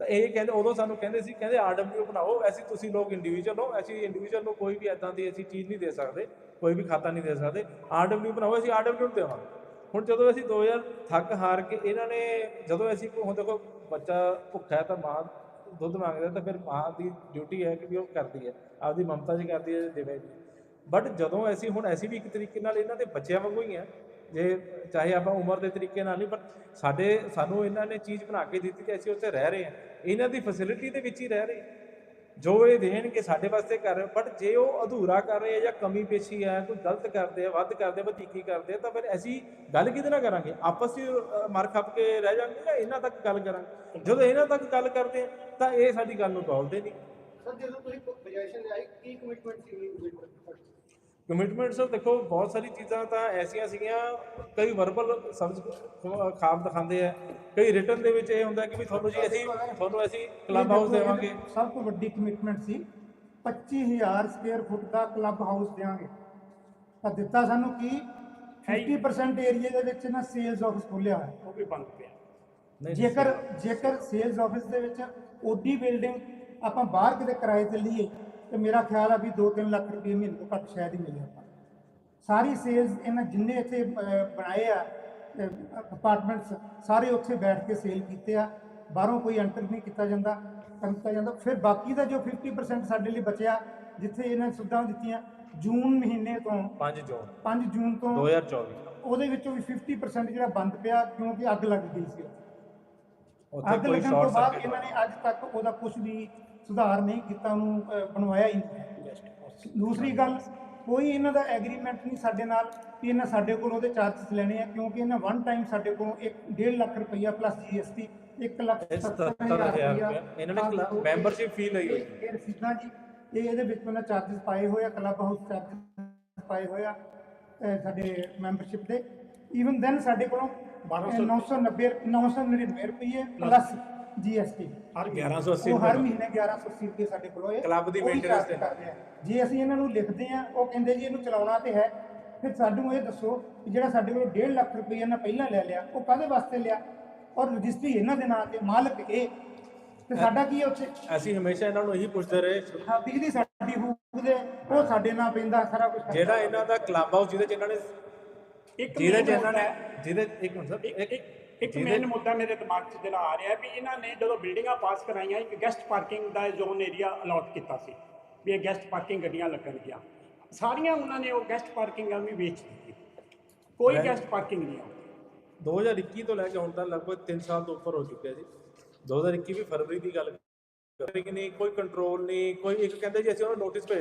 ਤਾਂ ਇਹ ਕਹਿੰਦੇ ਉਦੋਂ ਸਾਨੂੰ ਕਹਿੰਦੇ ਸੀ ਕਹਿੰਦੇ ਆਰਡਬਲਯੂ ਬਣਾਓ ਐਸੀ ਤੁਸੀਂ ਲੋਕ ਇੰਡੀਵਿਜੂਅਲ ਹੋ ਅਸੀਂ ਇੰਡੀਵਿਜੂਅਲ ਨੂੰ ਕੋਈ ਵੀ ਐਦਾਂ ਦੀ ਅਸੀਂ ਚੀਜ਼ ਨਹੀਂ ਦੇ ਸਕਦੇ ਕੋਈ ਵੀ ਖਾਤਾ ਨਹੀਂ ਦੇ ਸਕਦੇ ਆਰਡਬਲਯੂ ਬਣਾਓ ਅਸੀਂ ਆਰਡਬਲਯੂ ਦੇਵਾਂਗੇ। ਹੁਣ ਜਦੋਂ ਅਸੀਂ 2000 ਥੱਕ ਹਾਰ ਕੇ ਇਹਨਾਂ ਨੇ ਜਦੋਂ ਅਸੀਂ ਹੁਣ ਦੇਖੋ ਬੱਚਾ ਭੁੱਖਾ ਹੈ ਤਾਂ ਮਾਂ ਦੁੱਧ ਮੰਗਦਾ ਤਾਂ ਫਿਰ ਮਾਂ ਦੀ ਡਿਊਟੀ ਹੈ ਕਿ ਉਹ ਕਰਦੀ ਹੈ, ਆਪਦੀ ਮਮਤਾ ਜੀ ਕਰਦੀ ਹੈ, ਦੇਵੇ ਬਟ ਜਦੋਂ ਅਸੀਂ ਹੁਣ, ਅਸੀਂ ਵੀ ਇੱਕ ਤਰੀਕੇ ਨਾਲ ਇਹਨਾਂ ਦੇ ਬੱਚਿਆਂ ਵਾਂਗੂ ਹੀ ਆ ਜੇ ਚਾਹੇ ਆਪਾਂ ਉਮਰ ਦੇ ਤਰੀਕੇ ਨਾਲ ਨਹੀਂ ਪਰ ਸਾਡੇ, ਸਾਨੂੰ ਇਹਨਾਂ ਨੇ ਚੀਜ਼ ਬਣਾ ਕੇ ਦਿੱਤੀ ਤੇ ਅਸੀਂ ਉੱਥੇ ਰਹਿ ਰਹੇ ਹਾਂ ਇਹਨਾਂ ਦੀ ਫੈਸਿਲਿਟੀ ਦੇ ਵਿੱਚ ਹੀ ਰਹਿ ਰਹੇ ਹਾਂ। ਜੋ ਇਹ ਦੇਣਗੇ ਸਾਡੇ ਵਾਸਤੇ ਕਰ ਰਹੇ ਬਟ ਜੇ ਉਹ ਅਧੂਰਾ ਕਰ ਰਹੇ ਆ ਜਾਂ ਕਮੀ ਪੇਸ਼ੀ ਹੈ ਕੋਈ ਗਲਤ ਕਰਦੇ ਆ, ਵੱਧ ਕਰਦੇ ਆ, ਵਧੀਕੀ ਕਰਦੇ ਆ, ਤਾਂ ਫਿਰ ਅਸੀਂ ਗੱਲ ਕਿਹਦੇ ਨਾਲ ਕਰਾਂਗੇ? ਆਪਸ ਵਿੱਚ ਮਰ ਖੱਪ ਕੇ ਰਹਿ ਜਾਵਾਂਗੇ ਜਾਂ ਇਹਨਾਂ ਤੱਕ ਗੱਲ ਕਰਾਂਗੇ? ਜਦੋਂ ਇਹਨਾਂ ਤੱਕ ਗੱਲ ਕਰਦੇ ਆ, ਤਾਂ ਇਹ ਸਾਡੀ ਗੱਲ ਨੂੰ ਤੋਲਦੇ ਨਹੀਂ। ਸਰ, ਜਦੋਂ ਤੁਸੀਂ ਪੋਜੀਸ਼ਨ ਲਿਆਈ, ਕੀ ਕਮਿਟਮੈਂਟ ਸੀ ਕਮਿਟਮੈਂਟ ਸਰ ਦੇਖੋ ਬਹੁਤ ਸਾਰੀ ਚੀਜ਼ਾਂ ਤਾਂ ਐਸੀਆਂ ਸੀਗੀਆਂ ਕਈ ਵਰਬਲ ਸਬਜ਼ ਖਾਬ ਦਿਖਾਉਂਦੇ ਆ ਕਈ ਰਿਟਰਨ ਦੇ ਵਿੱਚ ਇਹ ਹੁੰਦਾ ਕਿ ਵੀ ਤੁਹਾਨੂੰ ਜੀ ਅਸੀਂ ਤੁਹਾਨੂੰ ਅਸੀਂ ਕਲੱਬ ਹਾਊਸ ਦੇਵਾਂਗੇ। ਸਭ ਤੋਂ ਵੱਡੀ ਕਮਿਟਮੈਂਟ ਸੀ 25000 ਸਕੁਅਰ ਫੁੱਟ ਦਾ ਕਲੱਬ ਹਾਊਸ ਦੇਵਾਂਗੇ ਤਾਂ ਦਿੱਤਾ ਸਾਨੂੰ ਕੀ? 50% ਏਰੀਆ ਦੇ ਵਿੱਚ ਨਾ ਸੇਲਸ ਆਫਿਸ ਖੋਲਿਆ ਹੋਇਆ। ਉਹ ਵੀ ਬੰਦ ਪਿਆ। ਜੇਕਰ ਜੇਕਰ ਸੇਲਸ ਆਫਿਸ ਦੇ ਵਿੱਚ ਓਡੀ ਬਿਲਡਿੰਗ ਆਪਾਂ ਬਾਹਰ ਕਿਤੇ ਕਿਰਾਏ ਤੇ ਲਈਏ ਤੇ ਮੇਰਾ ਖਿਆਲ ਆ ਵੀ 2-3 ਲੱਖ ਰੁਪਏ ਮਹੀਨੇ ਤੋਂ ਘੱਟ ਸ਼ਾਇਦ ਹੀ ਮਿਲੇ ਆਪਾਂ ਸਾਰੀ ਸੇਲਸ ਇਹਨਾਂ ਜਿੰਨੇ ਇੱਥੇ ਬਣਾਏ ਆ ਅਪਾਰਟਮੈਂਟਸ ਸਾਰੇ ਉੱਥੇ ਬੈਠ ਕੇ ਸੇਲ ਕੀਤੇ ਆ। ਬਾਹਰੋਂ ਕੋਈ ਐਂਟਰ ਨਹੀਂ ਕੀਤਾ ਜਾਂਦਾ ਕੀਤਾ ਜਾਂਦਾ। ਫਿਰ ਬਾਕੀ ਦਾ ਜੋ 50% ਸਾਡੇ ਲਈ ਬਚਿਆ ਜਿੱਥੇ ਇਹਨਾਂ ਸੁਵਿਧਾਵਾਂ ਦਿੱਤੀਆਂ ਜੂਨ ਮਹੀਨੇ ਤੋਂ 5 ਜੂਨ। 5 ਜੂਨ ਤੋਂ 2024 ਉਹਦੇ ਵਿੱਚੋਂ ਵੀ 50% ਜਿਹੜਾ ਬੰਦ ਪਿਆ ਕਿਉਂਕਿ ਅੱਗ ਲੱਗ ਗਈ ਸੀ। ਉੱਥੇ ਅੱਗ ਕੋਈ ਲੱਗਣ ਸ਼ਾਰਟ ਤੋਂ ਬਾਅਦ ਇਹਨਾਂ ਨੇ ਅੱਜ ਤੱਕ ਉਹਦਾ ਕੁਝ ਵੀ ਸੁਧਾਰ ਨਹੀਂ ਕੀਤਾ ਉਹਨੂੰ ਬਣਵਾਇਆ ਹੀ ਨਹੀਂ। ਦੂਸਰੀ ਗੱਲ ਕੋਈ ਇਹਨਾਂ ਦਾ ਐਗਰੀਮੈਂਟ ਨਹੀਂ ਸਾਡੇ ਨਾਲ ਵੀ ਇਹਨਾਂ ਸਾਡੇ ਕੋਲੋਂ ਉਹਦੇ ਚਾਰजेस ਲੈਣੇ ਆ ਕਿਉਂਕਿ ਇਹਨਾਂ ਵਨ ਟਾਈਮ ਸਾਡੇ ਕੋਲੋਂ 1.5 ਲੱਖ ਰੁਪਈਆ ਪਲੱਸ ਜੀਐਸਟੀ 1 ਲੱਖ 70000 ਰੁਪਈਆ ਇਹਨਾਂ ਨੇ ਮੈਂਬਰਸ਼ਿਪ ਫੀ ਲਈ ਹੋਈ। ਇਹ ਰਸੀਦਾਂ ਜੀ ਇਹ ਇਹਦੇ ਵਿੱਚ ਉਹਨਾਂ ਚਾਰजेस ਪਾਏ ਹੋਏ ਆ ਕਲੱਬ ਹਾਊਸ ਚਾਰजेस ਪਾਏ ਹੋਏ ਆ ਸਾਡੇ ਮੈਂਬਰਸ਼ਿਪ ਦੇ। ਈਵਨ ਦੈਨ ਸਾਡੇ ਕੋਲੋਂ 990 999 ਰੁਪਏ ਪਲੱਸ ਜੀਐਸਟੀ ਹਰ 1180 ਉਹ ਹਰ ਮਹੀਨੇ 1180 ਰੁਪਏ ਸਾਡੇ ਕੋਲੋਂ ਇਹ Club ਦੀ charge ਤੇ। ਕਰਦੇ ਆ। ਜੇ ਅਸੀਂ ਇਹਨਾਂ ਨੂੰ ਲਿਖਦੇ ਆ ਉਹ ਕਹਿੰਦੇ ਜੀ ਇਹਨੂੰ ਚਲਾਉਣਾ ਤੇ ਹੈ। ਫਿਰ ਸਾਨੂੰ ਇਹ ਦੱਸੋ ਕਿ ਜਿਹੜਾ ਸਾਡੇ ਕੋਲੋਂ 1.5 ਲੱਖ ਰੁਪਏ ਇਹਨਾਂ ਪਹਿਲਾਂ ਲੈ ਲਿਆ ਉਹ ਕਾਹਦੇ ਵਾਸਤੇ ਲਿਆ? ਔਰ ਰਜਿਸਟਰੀ ਇਹਨਾਂ ਦੇ ਨਾਂ ਤੇ ਮਾਲਕ ਇਹ। ਤੇ ਸਾਡਾ ਕੀ ਹੈ ਉੱਥੇ? ਅਸੀਂ ਹਮੇਸ਼ਾ ਇਹਨਾਂ ਨੂੰ ਇਹੀ ਪੁੱਛਦੇ ਰਹੇ। ਹਾਂ ਬਿਜਲੀ ਸਾਡੀ ਹੂਕ ਦੇ ਉਹ ਸਾਡੇ ਨਾਂ ਪੈਂਦਾ ਸਾਰਾ ਕੁਝ ਜਿਹੜਾ ਇਹਨਾਂ ਦਾ ਕਲੱਬ ਹਾਊਸ ਜਿਹਦੇ ਚ ਇਹਨਾਂ ਨੇ ਇੱਕ ਜਿਹਦੇ ਚ ਇਹਨਾਂ ਨੇ ਜਿਹਦੇ ਇੱਕ ਮਿੰਟ ਸਰ ਇੱਕ ਇੱਕ ਮੇਨ ਮੁੱਦਾ ਮੇਰੇ ਦਿਮਾਗ 'ਚ ਜਿਹੜਾ ਆ ਰਿਹਾ ਵੀ ਇਹਨਾਂ ਨੇ ਜਦੋਂ ਬਿਲਡਿੰਗਾਂ ਪਾਸ ਕਰਾਈਆਂ ਇੱਕ ਗੈਸਟ ਪਾਰਕਿੰਗ ਦਾ ਜ਼ੋਨ ਏਰੀਆ ਅਲਾਟ ਕੀਤਾ ਸੀ ਵੀ ਇਹ ਗੈਸਟ ਪਾਰਕਿੰਗ ਗੱਡੀਆਂ ਲੱਗਣਗੀਆਂ ਸਾਰੀਆਂ ਉਹਨਾਂ ਨੇ ਉਹ ਗੈਸਟ ਪਾਰਕਿੰਗਾਂ ਵੀ ਵੇਚ ਦਿੱਤੀ। ਕੋਈ. ਗੈਸਟ ਪਾਰਕਿੰਗ ਨਹੀਂ ਆ 2021 ਤੋਂ ਲੈ ਕੇ ਹੁਣ ਤੱਕ ਲਗਭਗ 3 ਸਾਲ ਤੋਂ ਉੱਪਰ ਹੋ ਚੁੱਕਿਆ ਜੀ। 2021 ਵੀ ਫਰਵਰੀ ਦੀ ਗੱਲ ਕਿ ਨਹੀਂ ਕੋਈ ਕੰਟਰੋਲ ਨਹੀਂ ਕੋਈ ਇੱਕ ਕਹਿੰਦੇ ਜੀ ਅਸੀਂ ਉਹਨਾਂ ਨੂੰ ਨੋਟਿਸ ਭੇਜ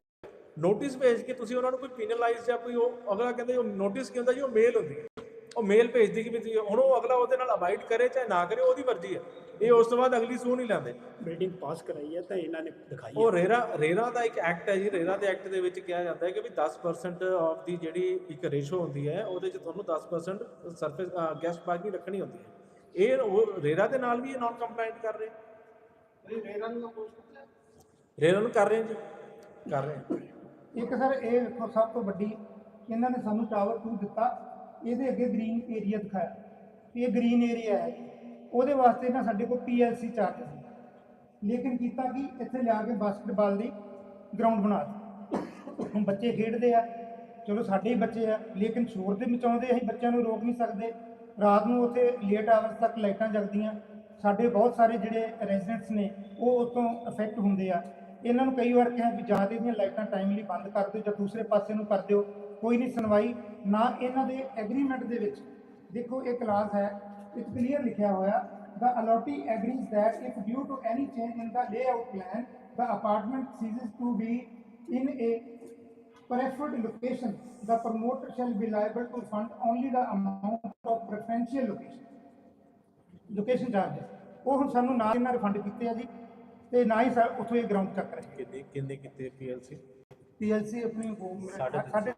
ਨੋਟਿਸ ਭੇਜ ਕੇ ਤੁਸੀਂ ਉਹਨਾਂ ਨੂੰ ਕੋਈ ਪੀਨਲਾਈਜ਼ ਜਾਂ ਕੋਈ ਉਹ ਅਗਲਾ ਕਹਿੰਦੇ ਉਹ ਨੋਟਿਸ ਕੀ ਹੁੰਦਾ ਜੀ ਉਹ ਮੇਲ ਹੁੰਦੀ ਹੈ। ਉਹ ਮੇਲ ਭੇਜਦੀ ਕਿ ਵੀ ਹੁਣ ਉਹ ਅਗਲਾ ਉਹਦੇ ਨਾਲ ਅਬਾਈਡ ਕਰੇ ਚਾਹੇ ਨਾ ਕਰੇ ਉਹਦੀ ਮਰਜ਼ੀ ਹੈ। ਇਹ ਉਸ ਤੋਂ ਬਾਅਦ ਅਗਲੀ ਸੂਹ ਨਹੀਂ ਲੈਂਦੇ। ਬਿਲਡਿੰਗ ਪਾਸ ਕਰਾਈ ਹੈ ਤਾਂ ਇਹਨਾਂ ਨੇ ਦਿਖਾਈ ਉਹ ਰੇਰਾ ਰੇਰਾ ਦਾ ਇੱਕ ਐਕਟ ਹੈ ਜੀ ਰੇਰਾ ਦੇ ਐਕਟ ਦੇ ਵਿੱਚ ਕਿਹਾ ਜਾਂਦਾ ਹੈ ਕਿ ਵੀ 10% ਆਫ ਦੀ ਜਿਹੜੀ ਇੱਕ ਰੇਸ਼ੋ ਹੁੰਦੀ ਹੈ ਉਹਦੇ 'ਚ ਤੁਹਾਨੂੰ 10% ਸਰਫੇਸ ਗੈਸ ਪਾਰਕਿੰਗ ਰੱਖਣੀ ਹੁੰਦੀ ਹੈ। ਇਹ ਉਹ ਰੇਰਾ ਦੇ ਨਾਲ ਵੀ ਇਹ ਨਾਨ ਕੰਪਲਾਈਂਟ ਕਰ ਰਹੇ? ਨਹੀਂ ਰੇਰਾ ਨੂੰ ਰੇਰਾ ਨੂੰ ਕਰ ਰਹੇ ਜੀ? ਕਰ ਰਹੇ। ਇੱਕ ਸਰ ਇਹ ਸਭ ਤੋਂ ਵੱਡੀ ਇਹਨਾਂ ਨੇ ਸਾਨੂੰ ਟਾਵਰ 2 ਦਿੱਤਾ। ਇਹਦੇ ਅੱਗੇ ਗ੍ਰੀਨ ਏਰੀਆ ਦਿਖਾਇਆ। ਵੀ ਇਹ ਗ੍ਰੀਨ ਏਰੀਆ ਹੈ। ਉਹਦੇ ਵਾਸਤੇ ਨਾ ਸਾਡੇ ਕੋਲ ਪੀਐਲਸੀ ਚਾਰਜ ਸੀ। ਲੇਕਿਨ ਕੀਤਾ ਕਿ? ਇੱਥੇ ਲਿਆ ਕੇ ਬਾਸਕਟਬਾਲ ਦੀ ਗਰਾਊਂਡ ਬਣਾ ਦਿੱਤੀ। ਹੁਣ ਬੱਚੇ ਖੇਡਦੇ ਆ। ਚਲੋ ਸਾਡੇ ਹੀ ਬੱਚੇ ਆ। ਲੇਕਿਨ ਸ਼ੋਰ ਦੇ ਮਚਾਉਂਦੇ ਅਸੀਂ ਬੱਚਿਆਂ ਨੂੰ ਰੋਕ ਨਹੀਂ ਸਕਦੇ। ਰਾਤ ਨੂੰ ਉੱਥੇ ਲੇਟ ਆਵਰਸ ਤੱਕ ਲਾਈਟਾਂ ਜਗਦੀਆਂ। ਸਾਡੇ ਬਹੁਤ ਸਾਰੇ ਜਿਹੜੇ ਰੈਜ਼ੀਡੈਂਟਸ ਨੇ, ਉਹ ਉਤੋਂ ਅਫੈਕਟ ਹੁੰਦੇ ਆ। ਇਹਨਾਂ ਨੂੰ ਕਈ ਵਾਰ ਕਿਹਾ ਵੀ ਜਾਂ ਤਾਂ ਇਹਦੀਆਂ ਲਾਈਟਾਂ ਟਾਈਮਲੀ ਬੰਦ ਕਰ ਦਿਓ ਜਾਂ ਦੂਸਰੇ ਪਾਸੇ ਨੂੰ ਕਰ ਦਿਓ। ਕੋਈ ਨਹੀਂ ਸੁਣਵਾਈ ਨਾ ਇਹਨਾਂ ਦੇ ਐਗਰੀਮੈਂਟ ਦੇ ਵਿੱਚ ਦੇਖੋ ਇਹ ਕਲਾਸ ਹੈ ਇੱਕ ਕਲੀਅਰ ਲਿਖਿਆ ਹੋਇਆ the allotee agrees that if due to any change in the layout plan the apartment ceases to be in a preferred location the promoter shall be liable to fund only the amount of preferential location location charges ਉਹ ਹੁਣ ਸਾਨੂੰ ਨਾ ਇਹਨਾਂ refund ਕੀਤੇ ਆ ਜੀ ਤੇ ਨਾ ਹੀ ਉੱਥੇ ਗਰਾਊਂਡ ਚੱਕ ਰਹੇ ਕਿੰਨੇ ਕਿੰਨੇ ਕੀਤੇ ਪੀਐਲਸੀ ਪੀਐਲਸੀ ਆਪਣੀ 3.5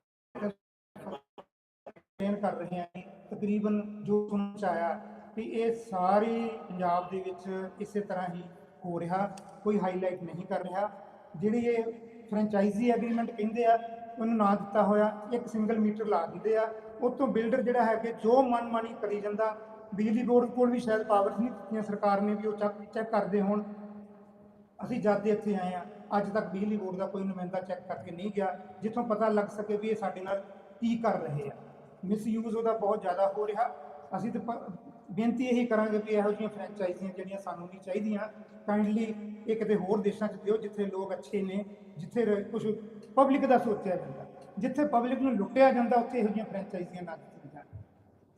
ਐਕਸਪਲੇਨ ਕਰ ਰਹੇ ਹਾਂ ਤਕਰੀਬਨ ਜੋ ਸੁਣਨ ਚ ਆਇਆ ਕਿ ਇਹ ਸਾਰੀ ਪੰਜਾਬ ਦੇ ਵਿੱਚ ਇਸੇ ਤਰ੍ਹਾਂ ਹੀ ਹੋ ਰਿਹਾ। ਕੋਈ ਹਾਈਲਾਈਟ ਨਹੀਂ ਕਰ ਰਿਹਾ। ਜਿਹੜੀ ਇਹ ਫਰੈਂਚਾਈਜ਼ੀ ਐਗਰੀਮੈਂਟ ਕਹਿੰਦੇ ਆ, ਉਹਨੂੰ ਨਾ ਦਿੱਤਾ ਹੋਇਆ। ਇੱਕ ਸਿੰਗਲ ਮੀਟਰ ਲਾ ਦਿੰਦੇ ਆ। ਉਸ ਤੋਂ ਬਿਲਡਰ ਜਿਹੜਾ ਹੈ ਕਿ ਜੋ ਮਨਮਾਨੀ ਕਰੀ ਜਾਂਦਾ, ਬਿਜਲੀ ਬੋਰਡ ਕੋਲ ਵੀ ਸ਼ਾਇਦ ਪਾਵਰਸ ਨਹੀਂ ਦਿੱਤੀਆਂ ਸਰਕਾਰ ਨੇ ਵੀ ਉਹ ਚੈੱਕ ਚੈੱਕ ਕਰਦੇ ਹੋਣ। ਅਸੀਂ ਜਦ ਦੇ ਇੱਥੇ ਆਏ ਆ, ਅੱਜ ਤੱਕ ਬਿਜਲੀ ਬੋਰਡ ਦਾ ਕੋਈ ਨੁਮਾਇੰਦਾ ਚੈੱਕ ਕਰਕੇ ਨਹੀਂ ਗਿਆ, ਜਿੱਥੋਂ ਪਤਾ ਲੱਗ ਸਕੇ ਵੀ ਇਹ ਸਾਡੇ ਨਾਲ ਕੀ ਕਰ ਰਹੇ ਆ। ਮਿਸਯੂਜ਼ ਉਹਦਾ ਬਹੁਤ ਜ਼ਿਆਦਾ ਹੋ ਰਿਹਾ। ਅਸੀਂ ਤੇ ਬੇਨਤੀ ਇਹੀ ਕਰਾਂਗੇ ਵੀ ਇਹੋ ਜਿਹੀਆਂ ਫਰੈਂਚਾਈਜ਼ੀਆਂ ਜਿਹੜੀਆਂ ਸਾਨੂੰ ਨਹੀਂ ਚਾਹੀਦੀਆਂ ਕਾਈਂਡਲੀ ਇਹ ਕਿਤੇ ਹੋਰ ਦੇਸ਼ਾਂ 'ਚ ਦਿਓ ਜਿੱਥੇ ਲੋਕ ਅੱਛੇ ਨੇ ਜਿੱਥੇ ਕੁਝ ਪਬਲਿਕ ਦਾ ਸੋਚਿਆ ਜਾਂਦਾ। ਜਿੱਥੇ ਪਬਲਿਕ ਨੂੰ ਲੁੱਟਿਆ ਜਾਂਦਾ ਉੱਥੇ ਇਹੋ ਜਿਹੀਆਂ ਫਰੈਂਚਾਈਜ਼ੀਆਂ ਨਾ ਦਿੱਤੀਆਂ ਜਾਣ।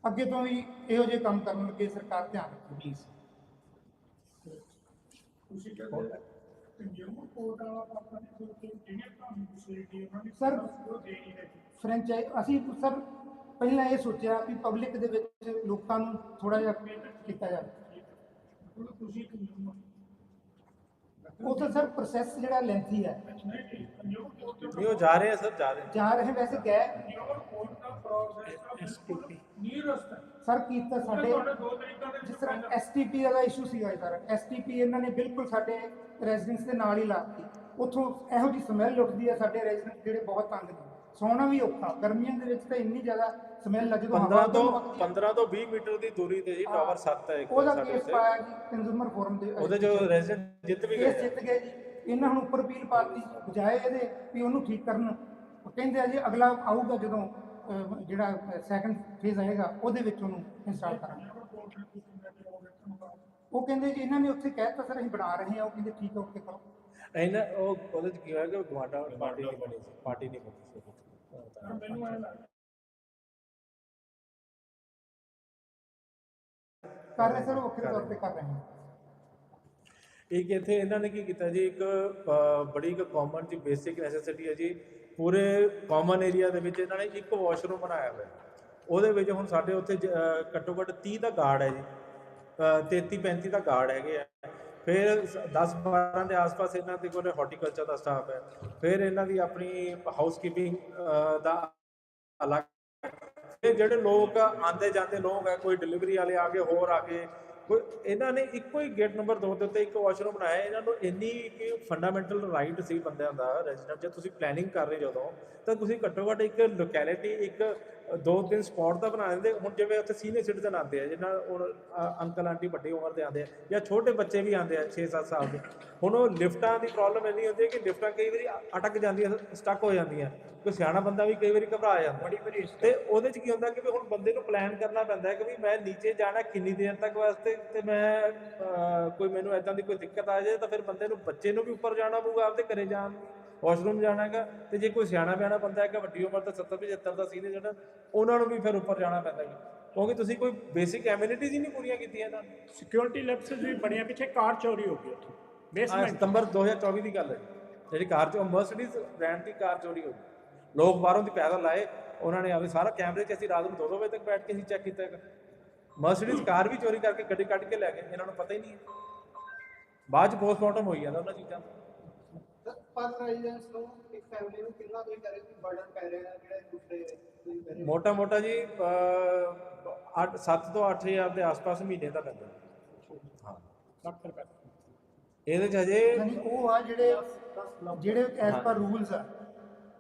ਅੱਗੇ ਤੋਂ ਵੀ ਇਹੋ ਜਿਹੇ ਕੰਮ ਕਰਨ ਲੱਗੇ ਸਰਕਾਰ ਧਿਆਨ ਰੱਖੇ ਪਲੀਜ਼ ਤੁਸੀਂ ਕਹਿੰਦੇ ਰਹੀ। ਫਰੈਂਚਾਈਜ਼ ਅਸੀਂ ਸਰ ਪਹਿਲਾਂ ਇਹ ਸੋਚਿਆ ਵੀ ਪਬਲਿਕ ਦੇ ਵਿੱਚ ਲੋਕਾਂ ਨੂੰ ਥੋੜਾ ਜਿਹਾ ਕੀਤਾ ਜਾਵੇ। ਉਹ ਤਾਂ ਸਰ ਪ੍ਰੋਸੈਸ ਜਿਹੜਾ ਲੈਂਥੀ ਹੈ। ਨਹੀਂ ਉਹ ਜਾ ਰਹੇ ਆ ਸਰ ਜਾ ਰਹੇ ਜਾ ਰਹੇ ਵੈਸੇ ਗਏ ਹੈ ਸਰ ਕੀਤਾ ਸਾਡੇ ਜਿਸ ਤਰ੍ਹਾਂ ਐਸਟੀਪੀ ਦਾ ਇਸ਼ੂ ਸੀਗਾ ਸਰ। ਐਸਟੀਪੀ ਇਹਨਾਂ ਨੇ ਬਿਲਕੁਲ ਸਾਡੇ ਰੈਜ਼ੀਡੈਂਸ ਦੇ ਨਾਲ ਹੀ ਲਾਤੀ ਉੱਥੋਂ ਇਹੋ ਜਿਹੀ ਸਮੈਲ ਉੱਠਦੀ ਹੈ ਸਾਡੇ ਰੈਜ਼ੀਡੈਂਟ ਜਿਹੜੇ ਬਹੁਤ ਤੰਗ ਨੇ। ਸੌਣਾ ਵੀ ਔਖਾ ਗਰਮੀਆਂ ਦੇ ਵਿੱਚ ਤਾਂ ਇੰਨੀ ਜ਼ਿਆਦਾ ਸਮੈਲ ਜਦੋਂ 15 ਹਵਾ ਤੋਂ ਵਗਦੀ ਹੈ। 15 ਤੋਂ 20 ਮੀਟਰ ਦੀ ਦੂਰੀ ਤੇ ਜੀ ਟਾਵਰ 7 ਹੈ ਇੱਕ ਉਹਦਾ ਕੇਸ ਪਾਇਆ ਜੀ ਕੰਜ਼ੂਮਰ ਫੋਰਮ ਦੇ ਉਹਦੇ ਜੋ ਰੈਜ਼ੀਡੈਂਟ ਜਿੱਤ ਵੀ ਗਏ। ਜਿੱਤ ਗਏ ਜੀ। ਇਹਨਾਂ ਹੁਣ ਉੱਪਰ ਅਪੀਲ ਪਾਤੀ ਬਜਾਏ ਇਹਦੇ ਵੀ ਉਹਨੂੰ ਠੀਕ ਕਰਨ। ਉਹ ਕਹਿੰਦੇ ਆ ਜੀ ਅਗਲਾ ਆਊਗਾ ਜਦੋਂ ਜਿਹੜਾ ਸੈਕੰਡ ਫੇਜ਼ ਆਏਗਾ ਉਹਦੇ ਵਿੱਚ ਉਹਨੂੰ ਇੰਸਟਾਲ ਕਰਾਂਗੇ। ਉਹ ਕਹਿੰਦੇ ਜੀ ਇਹਨਾਂ ਨੇ ਉੱਥੇ ਕਹਿਤਾ ਸਰ ਅਸੀਂ ਬਣਾ ਰਹੇ ਹਾਂ ਉਹ ਕਹਿੰਦੇ ਠੀਕ ਹੈ ਓਕੇ ਕਰੋ। ਇਹਨਾਂ ਉਹ ਉਹਦੇ ਚ ਕੀ ਹੋਇਆ ਕਿ ਗਵਾਂਡਾ ਪਾਰਟੀ ਨਹੀਂ ਬਣੀ ਸੀ। ਪਾਰਟੀ ਨਹੀਂ ਬਣੀ ਸੀ ਮੈਨੂੰ ਐਂ ਲੱਗਦਾ ਕਰ ਰਹੇ ਸਰ ਵੱਖਰੇ ਤੌਰ ਤੇ ਕਰ ਰਹੇ ਹਾਂ ਇੱਕ ਇੱਥੇ ਇਹਨਾਂ ਨੇ ਕੀ ਕੀਤਾ ਜੀ ਇੱਕ ਅ, ਬੜੀ ਇੱਕ ਕਾਮਨ ਜੀ ਬੇਸਿਕ ਨੈਸੈਸਿਟੀ ਹੈ ਜੀ। ਪੂਰੇ ਕਾਮਨ ਏਰੀਆ ਦੇ ਵਿੱਚ ਇਹਨਾਂ ਨੇ ਇੱਕ ਵਾਸ਼ਰੂਮ ਬਣਾਇਆ ਹੋਇਆ। ਉਹਦੇ ਵਿੱਚ ਹੁਣ ਸਾਡੇ ਉੱਥੇ ਜ- ਅ, ਘੱਟੋ ਘੱਟ 30 ਦਾ ਗਾਰਡ ਹੈ ਜੀ। 33 35 ਦਾ ਗਾਰਡ ਹੈਗੇ ਆ। ਫਿਰ 10 12 ਦੇ ਆਸ-ਪਾਸ ਇਹਨਾਂ ਦੇ ਕੋਲ ਹਾਰਟੀਕਲਚਰ ਦਾ ਸਟਾਫ ਹੈ। ਫਿਰ ਇਹਨਾਂ ਦੀ ਆਪਣੀ ਹਾਊਸਕੀਪਿੰਗ ਦਾ ਅਲੱਗ ਇਹ ਜਿਹੜੇ ਲੋਕ ਆਂਦੇ ਜਾਂਦੇ ਲੋਕ ਹੈ, ਕੋਈ ਡਿਲੀਵਰੀ ਵਾਲੇ ਆ ਗਏ, ਹੋਰ ਆ ਗਏ, ਕੋਈ ਇਹਨਾਂ ਨੇ ਇੱਕੋ ਹੀ ਗੇਟ ਨੰਬਰ 2 ਦੇ ਉੱਤੇ ਇੱਕ ਵਾਸ਼ਰੂਮ ਬਣਾਇਆ ਇਹਨਾਂ ਨੂੰ ਇੰਨੀ ਕਿ ਫੰਡਾਮੈਂਟਲ ਰਾਈਟ ਸੀ ਬੰਦਿਆਂ ਦਾ ਰੈਜ਼ੀਡੈਂਟ ਜੇ ਤੁਸੀਂ ਪਲੈਨਿੰਗ ਕਰ ਰਹੇ ਜਦੋਂ ਤਾਂ ਤੁਸੀਂ ਘੱਟੋ ਘੱਟ ਇੱਕ ਲੋਕੈਲਿਟੀ ਇੱਕ ਦੋ ਤਿੰਨ ਸਪੌਟ ਦਾ ਬਣਾ ਦਿੰਦੇ। ਹੁਣ ਜਿਵੇਂ ਉੱਥੇ ਸੀਨੀਅਰ ਸਿਟੀਜ਼ਨ ਆਉਂਦੇ ਆ ਜਿਹਨਾਂ ਅ, ਅੰਕਲ ਆਂਟੀ ਵੱਡੀ ਉਮਰ ਦੇ ਆਉਂਦੇ ਆ ਜਾਂ ਛੋਟੇ ਬੱਚੇ ਵੀ ਆਉਂਦੇ ਆ 6-7 ਸਾਲ ਦੇ। ਹੁਣ ਉਹ ਲਿਫਟਾਂ ਦੀ ਪ੍ਰੋਬਲਮ ਇੰਨੀ ਹੁੰਦੀ ਹੈ ਕਿ ਲਿਫਟਾਂ ਕਈ ਵਾਰੀ ਅਟਕ ਜਾਂਦੀਆਂ ਸਟਕ ਹੋ ਜਾਂਦੀਆਂ। ਕੋਈ ਸਿਆਣਾ ਬੰਦਾ ਵੀ ਕਈ ਵਾਰੀ ਘਬਰਾ ਜਾਂਦਾ। ਬੜੀ ਵਾਰੀ ਤੇ ਉਹਦੇ ਚ ਕੀ ਹੁੰਦਾ ਕਿ ਵੀ ਹੁਣ ਬੰਦੇ ਨੂੰ ਪਲਾਨ ਕਰਨਾ ਪੈਂਦਾ ਹੈ ਕਿ ਵੀ ਮੈਂ ਨੀਚੇ ਜਾਣਾ ਕਿੰਨੀ ਦੇਰ ਤੱਕ ਵਾਸਤੇ ਤੇ ਮੈਂ ਕੋਈ ਮੈਨੂੰ ਐਦਾਂ ਦੀ ਕੋਈ ਦਿੱਕਤ ਆ ਜਾਏ ਤਾਂ ਫਿਰ ਬੰਦੇ ਨੂੰ ਬੱਚੇ ਨੂੰ ਵੀ ਉੱਪਰ ਜਾਣਾ ਪਊਗਾ ਆਪਦੇ ਘਰੇ ਜਾਣ ਵਾਸ਼ਰੂਮ ਜਾਣਾ ਹੈਗਾ ਤੇ ਜੇ ਕੋਈ ਸਿਆਣਾ ਬਿਆਣਾ ਬੰਦਾ ਹੈਗਾ ਵੱਡੀ ਉਮਰ ਦਾ 70 75 ਦਾ ਸੀਨੀਅਰ ਜਿਹੜਾ ਉਹਨਾਂ ਨੂੰ ਵੀ ਫਿਰ ਉੱਪਰ ਜਾਣਾ ਪੈਂਦਾ ਹੈ ਕਿਉਂਕਿ ਤੁਸੀਂ ਕੋਈ ਬੇਸਿਕ ਐਮਿਨਿਟੀਜ਼ ਹੀ ਨਹੀਂ ਪੂਰੀਆਂ ਕੀਤੀਆਂ ਨੇ ਸਿਕਿਉਰਿਟੀ ਲੈਪਸਸ ਵੀ ਬਣਿਆ ਪਿੱਛੇ ਕਾਰ ਚੋਰੀ ਹੋ ਗਈ ਉੱਥੇ ਬੇਸਮੈਂਟ ਸਤੰਬਰ 2024 ਦੀ ਗੱਲ ਹੈ ਜਿਹੜੀ ਕਾਰ ਚੋਂ ਮਰਸੀਡੀਜ਼ ਬ੍ਰਾਂਡ ਦੀ ਕਾਰ ਚੋਰੀ ਹੋ ਗਈ। ਲੋਕ ਬਾਹਰੋਂ ਦੀ ਪੈਦਲ ਆਏ ਉਹਨਾਂ ਨੇ ਆਵੇ ਸਾਰਾ ਕੈਮਰੇ 'ਚ ਅਸੀਂ ਰਾਤ ਨੂੰ 2-2 ਵਜੇ ਤੱਕ ਬੈਠ ਕੇ ਅਸੀਂ ਚੈੱਕ ਕੀਤਾ ਹੈਗਾ। ਮਰਸੀਡੀਜ਼ ਕਾਰ ਵੀ ਚੋਰੀ ਕਰਕੇ ਗੱਡੀ ਕੱਢ ਕੇ ਲੈ ਗਏ ਇਹਨਾਂ ਨੂੰ ਪਤਾ ਹੀ ਨਹੀਂ ਬਾਅਦ 'ਚ ਪੋਸਟਮਾਰਟਮ ਹੋਈ ਜਾਂਦਾ ਉਹਨਾਂ ਚੀਜ਼ਾਂ ਦਾ। ਸਰ ਪਰ ਰੈਜ਼ੀਡੈਂਸ ਨੂੰ ਇੱਕ ਫੈਮਿਲੀ ਨੂੰ ਕਿੰਨਾ ਕੋਈ ਕਰੇ ਕਿ ਬਰਡਨ ਪੈ ਰਿਹਾ ਹੈ ਜਿਹੜੇ ਦੂਸਰੇ ਤੁਸੀਂ ਕਹਿ ਰਹੇ ਹੋ। ਮੋਟਾ ਮੋਟਾ ਜੀ 8 7 ਤੋਂ 8000 ਦੇ ਆਸ-ਪਾਸ ਮਹੀਨੇ ਦਾ ਪੈਂਦਾ। ਹਾਂ। ਲੱਖ ਰੁਪਏ। ਇਹਦੇ 'ਚ ਹਜੇ ਉਹ ਆ ਜਿਹੜੇ ਜਿਹੜੇ ਐਸ ਪਰ ਰੂਲਸ ਆ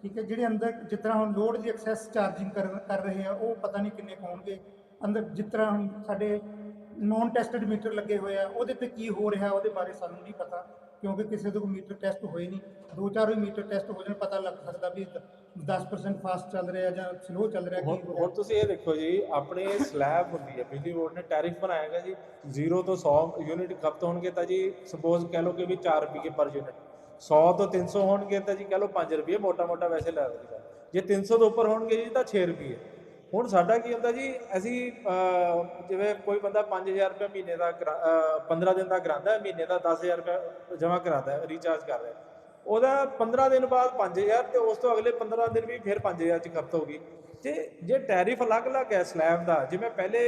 ਠੀਕ ਹੈ ਜਿਹੜੇ ਅੰਦਰ ਜਿਸ ਤਰ੍ਹਾਂ ਹੁਣ ਲੋਡ ਦੀ ਐਕਸੈਸ ਚਾਰਜਿੰਗ ਕਰ ਕਰ ਰਹੇ ਆ ਉਹ ਪਤਾ ਨਹੀਂ ਕਿੰਨੇ ਹੋਣਗੇ। ਅੰਦਰ ਜਿਸ ਤਰ੍ਹਾਂ ਹੁਣ ਸਾਡੇ ਨੋਨ ਟੈਸਟਡ ਮੀਟਰ ਲੱਗੇ ਹੋਏ ਆ ਉਹਦੇ ਤੇ ਕੀ ਹੋ ਰਿਹਾ ਉਹਦੇ ਬਾਰੇ ਸਾਨੂੰ ਨਹੀਂ ਪਤਾ। ਕਿਉਂਕਿ ਕਿਸੇ ਤੋਂ ਮੀਟਰ ਟੈਸਟ ਹੋਏ ਨਹੀਂ ਦੋ ਚਾਰ ਵੀ ਮੀਟਰ ਟੈਸਟ ਹੋ ਜਾਣ ਪਤਾ ਲੱਗ ਸਕਦਾ ਵੀ 10% ਫਾਸਟ ਚੱਲ ਰਿਹਾ ਜਾਂ ਸਲੋ ਚੱਲ ਰਿਹਾ ਹੁਣ ਹੁਣ ਤੁਸੀਂ ਇਹ ਦੇਖੋ ਜੀ ਆਪਣੇ ਸਲੈਬ ਹੁੰਦੀ ਹੈ ਬਿਜਲੀ ਬੋਰਡ ਨੇ ਟੈਰਿਫ ਬਣਾਇਆ ਹੈਗਾ ਜੀ 0 ਤੋਂ 100 ਯੂਨਿਟ ਖਪਤ ਹੋਣਗੇ ਤਾਂ ਜੀ ਸਪੋਜ਼ ਕਹਿ ਲਓ ਕਿ ਵੀ 4 ਰੁਪਏ ਪਰ ਯੂਨਿਟ 100 ਤੋਂ 300 ਹੋਣਗੇ ਤਾਂ ਜੀ ਕਹਿ ਲਓ 5 ਰੁਪਏ ਮੋਟਾ ਮੋਟਾ ਵੈਸੇ ਲੈ ਲਓ ਜੇ 300 ਤੋਂ ਉੱਪਰ ਹੋਣਗੇ ਜੀ ਤਾਂ 6 ਰੁਪਏ। ਹੁਣ ਸਾਡਾ ਕੀ ਹੁੰਦਾ ਜੀ ਅਸੀਂ ਜਿਵੇਂ ਕੋਈ ਬੰਦਾ 5000 ਰੁਪਏ ਮਹੀਨੇ ਦਾ ਕਰਾ- ਅਹ, 15 ਦਿਨ ਦਾ ਕਰਾਉਂਦਾ ਮਹੀਨੇ ਦਾ 10000 ਰੁਪਏ ਜਮ੍ਹਾਂ ਕਰਾਦਾ ਹੈ ਰੀਚਾਰਜ ਕਰ ਰਿਹਾ। ਉਹਦਾ 15 ਦਿਨ ਬਾਅਦ 5000 ਤੇ ਉਸ ਤੋਂ ਅਗਲੇ 15 ਦਿਨ ਵੀ ਫਿਰ 5000 ਚ ਖਪਤ ਹੋਗੀ ਤੇ ਜੇ ਟੈਰਿਫ ਅਲੱਗ-ਅਲੱਗ ਹੈ ਸਲੈਬ ਦਾ ਜਿਵੇਂ ਪਹਿਲੇ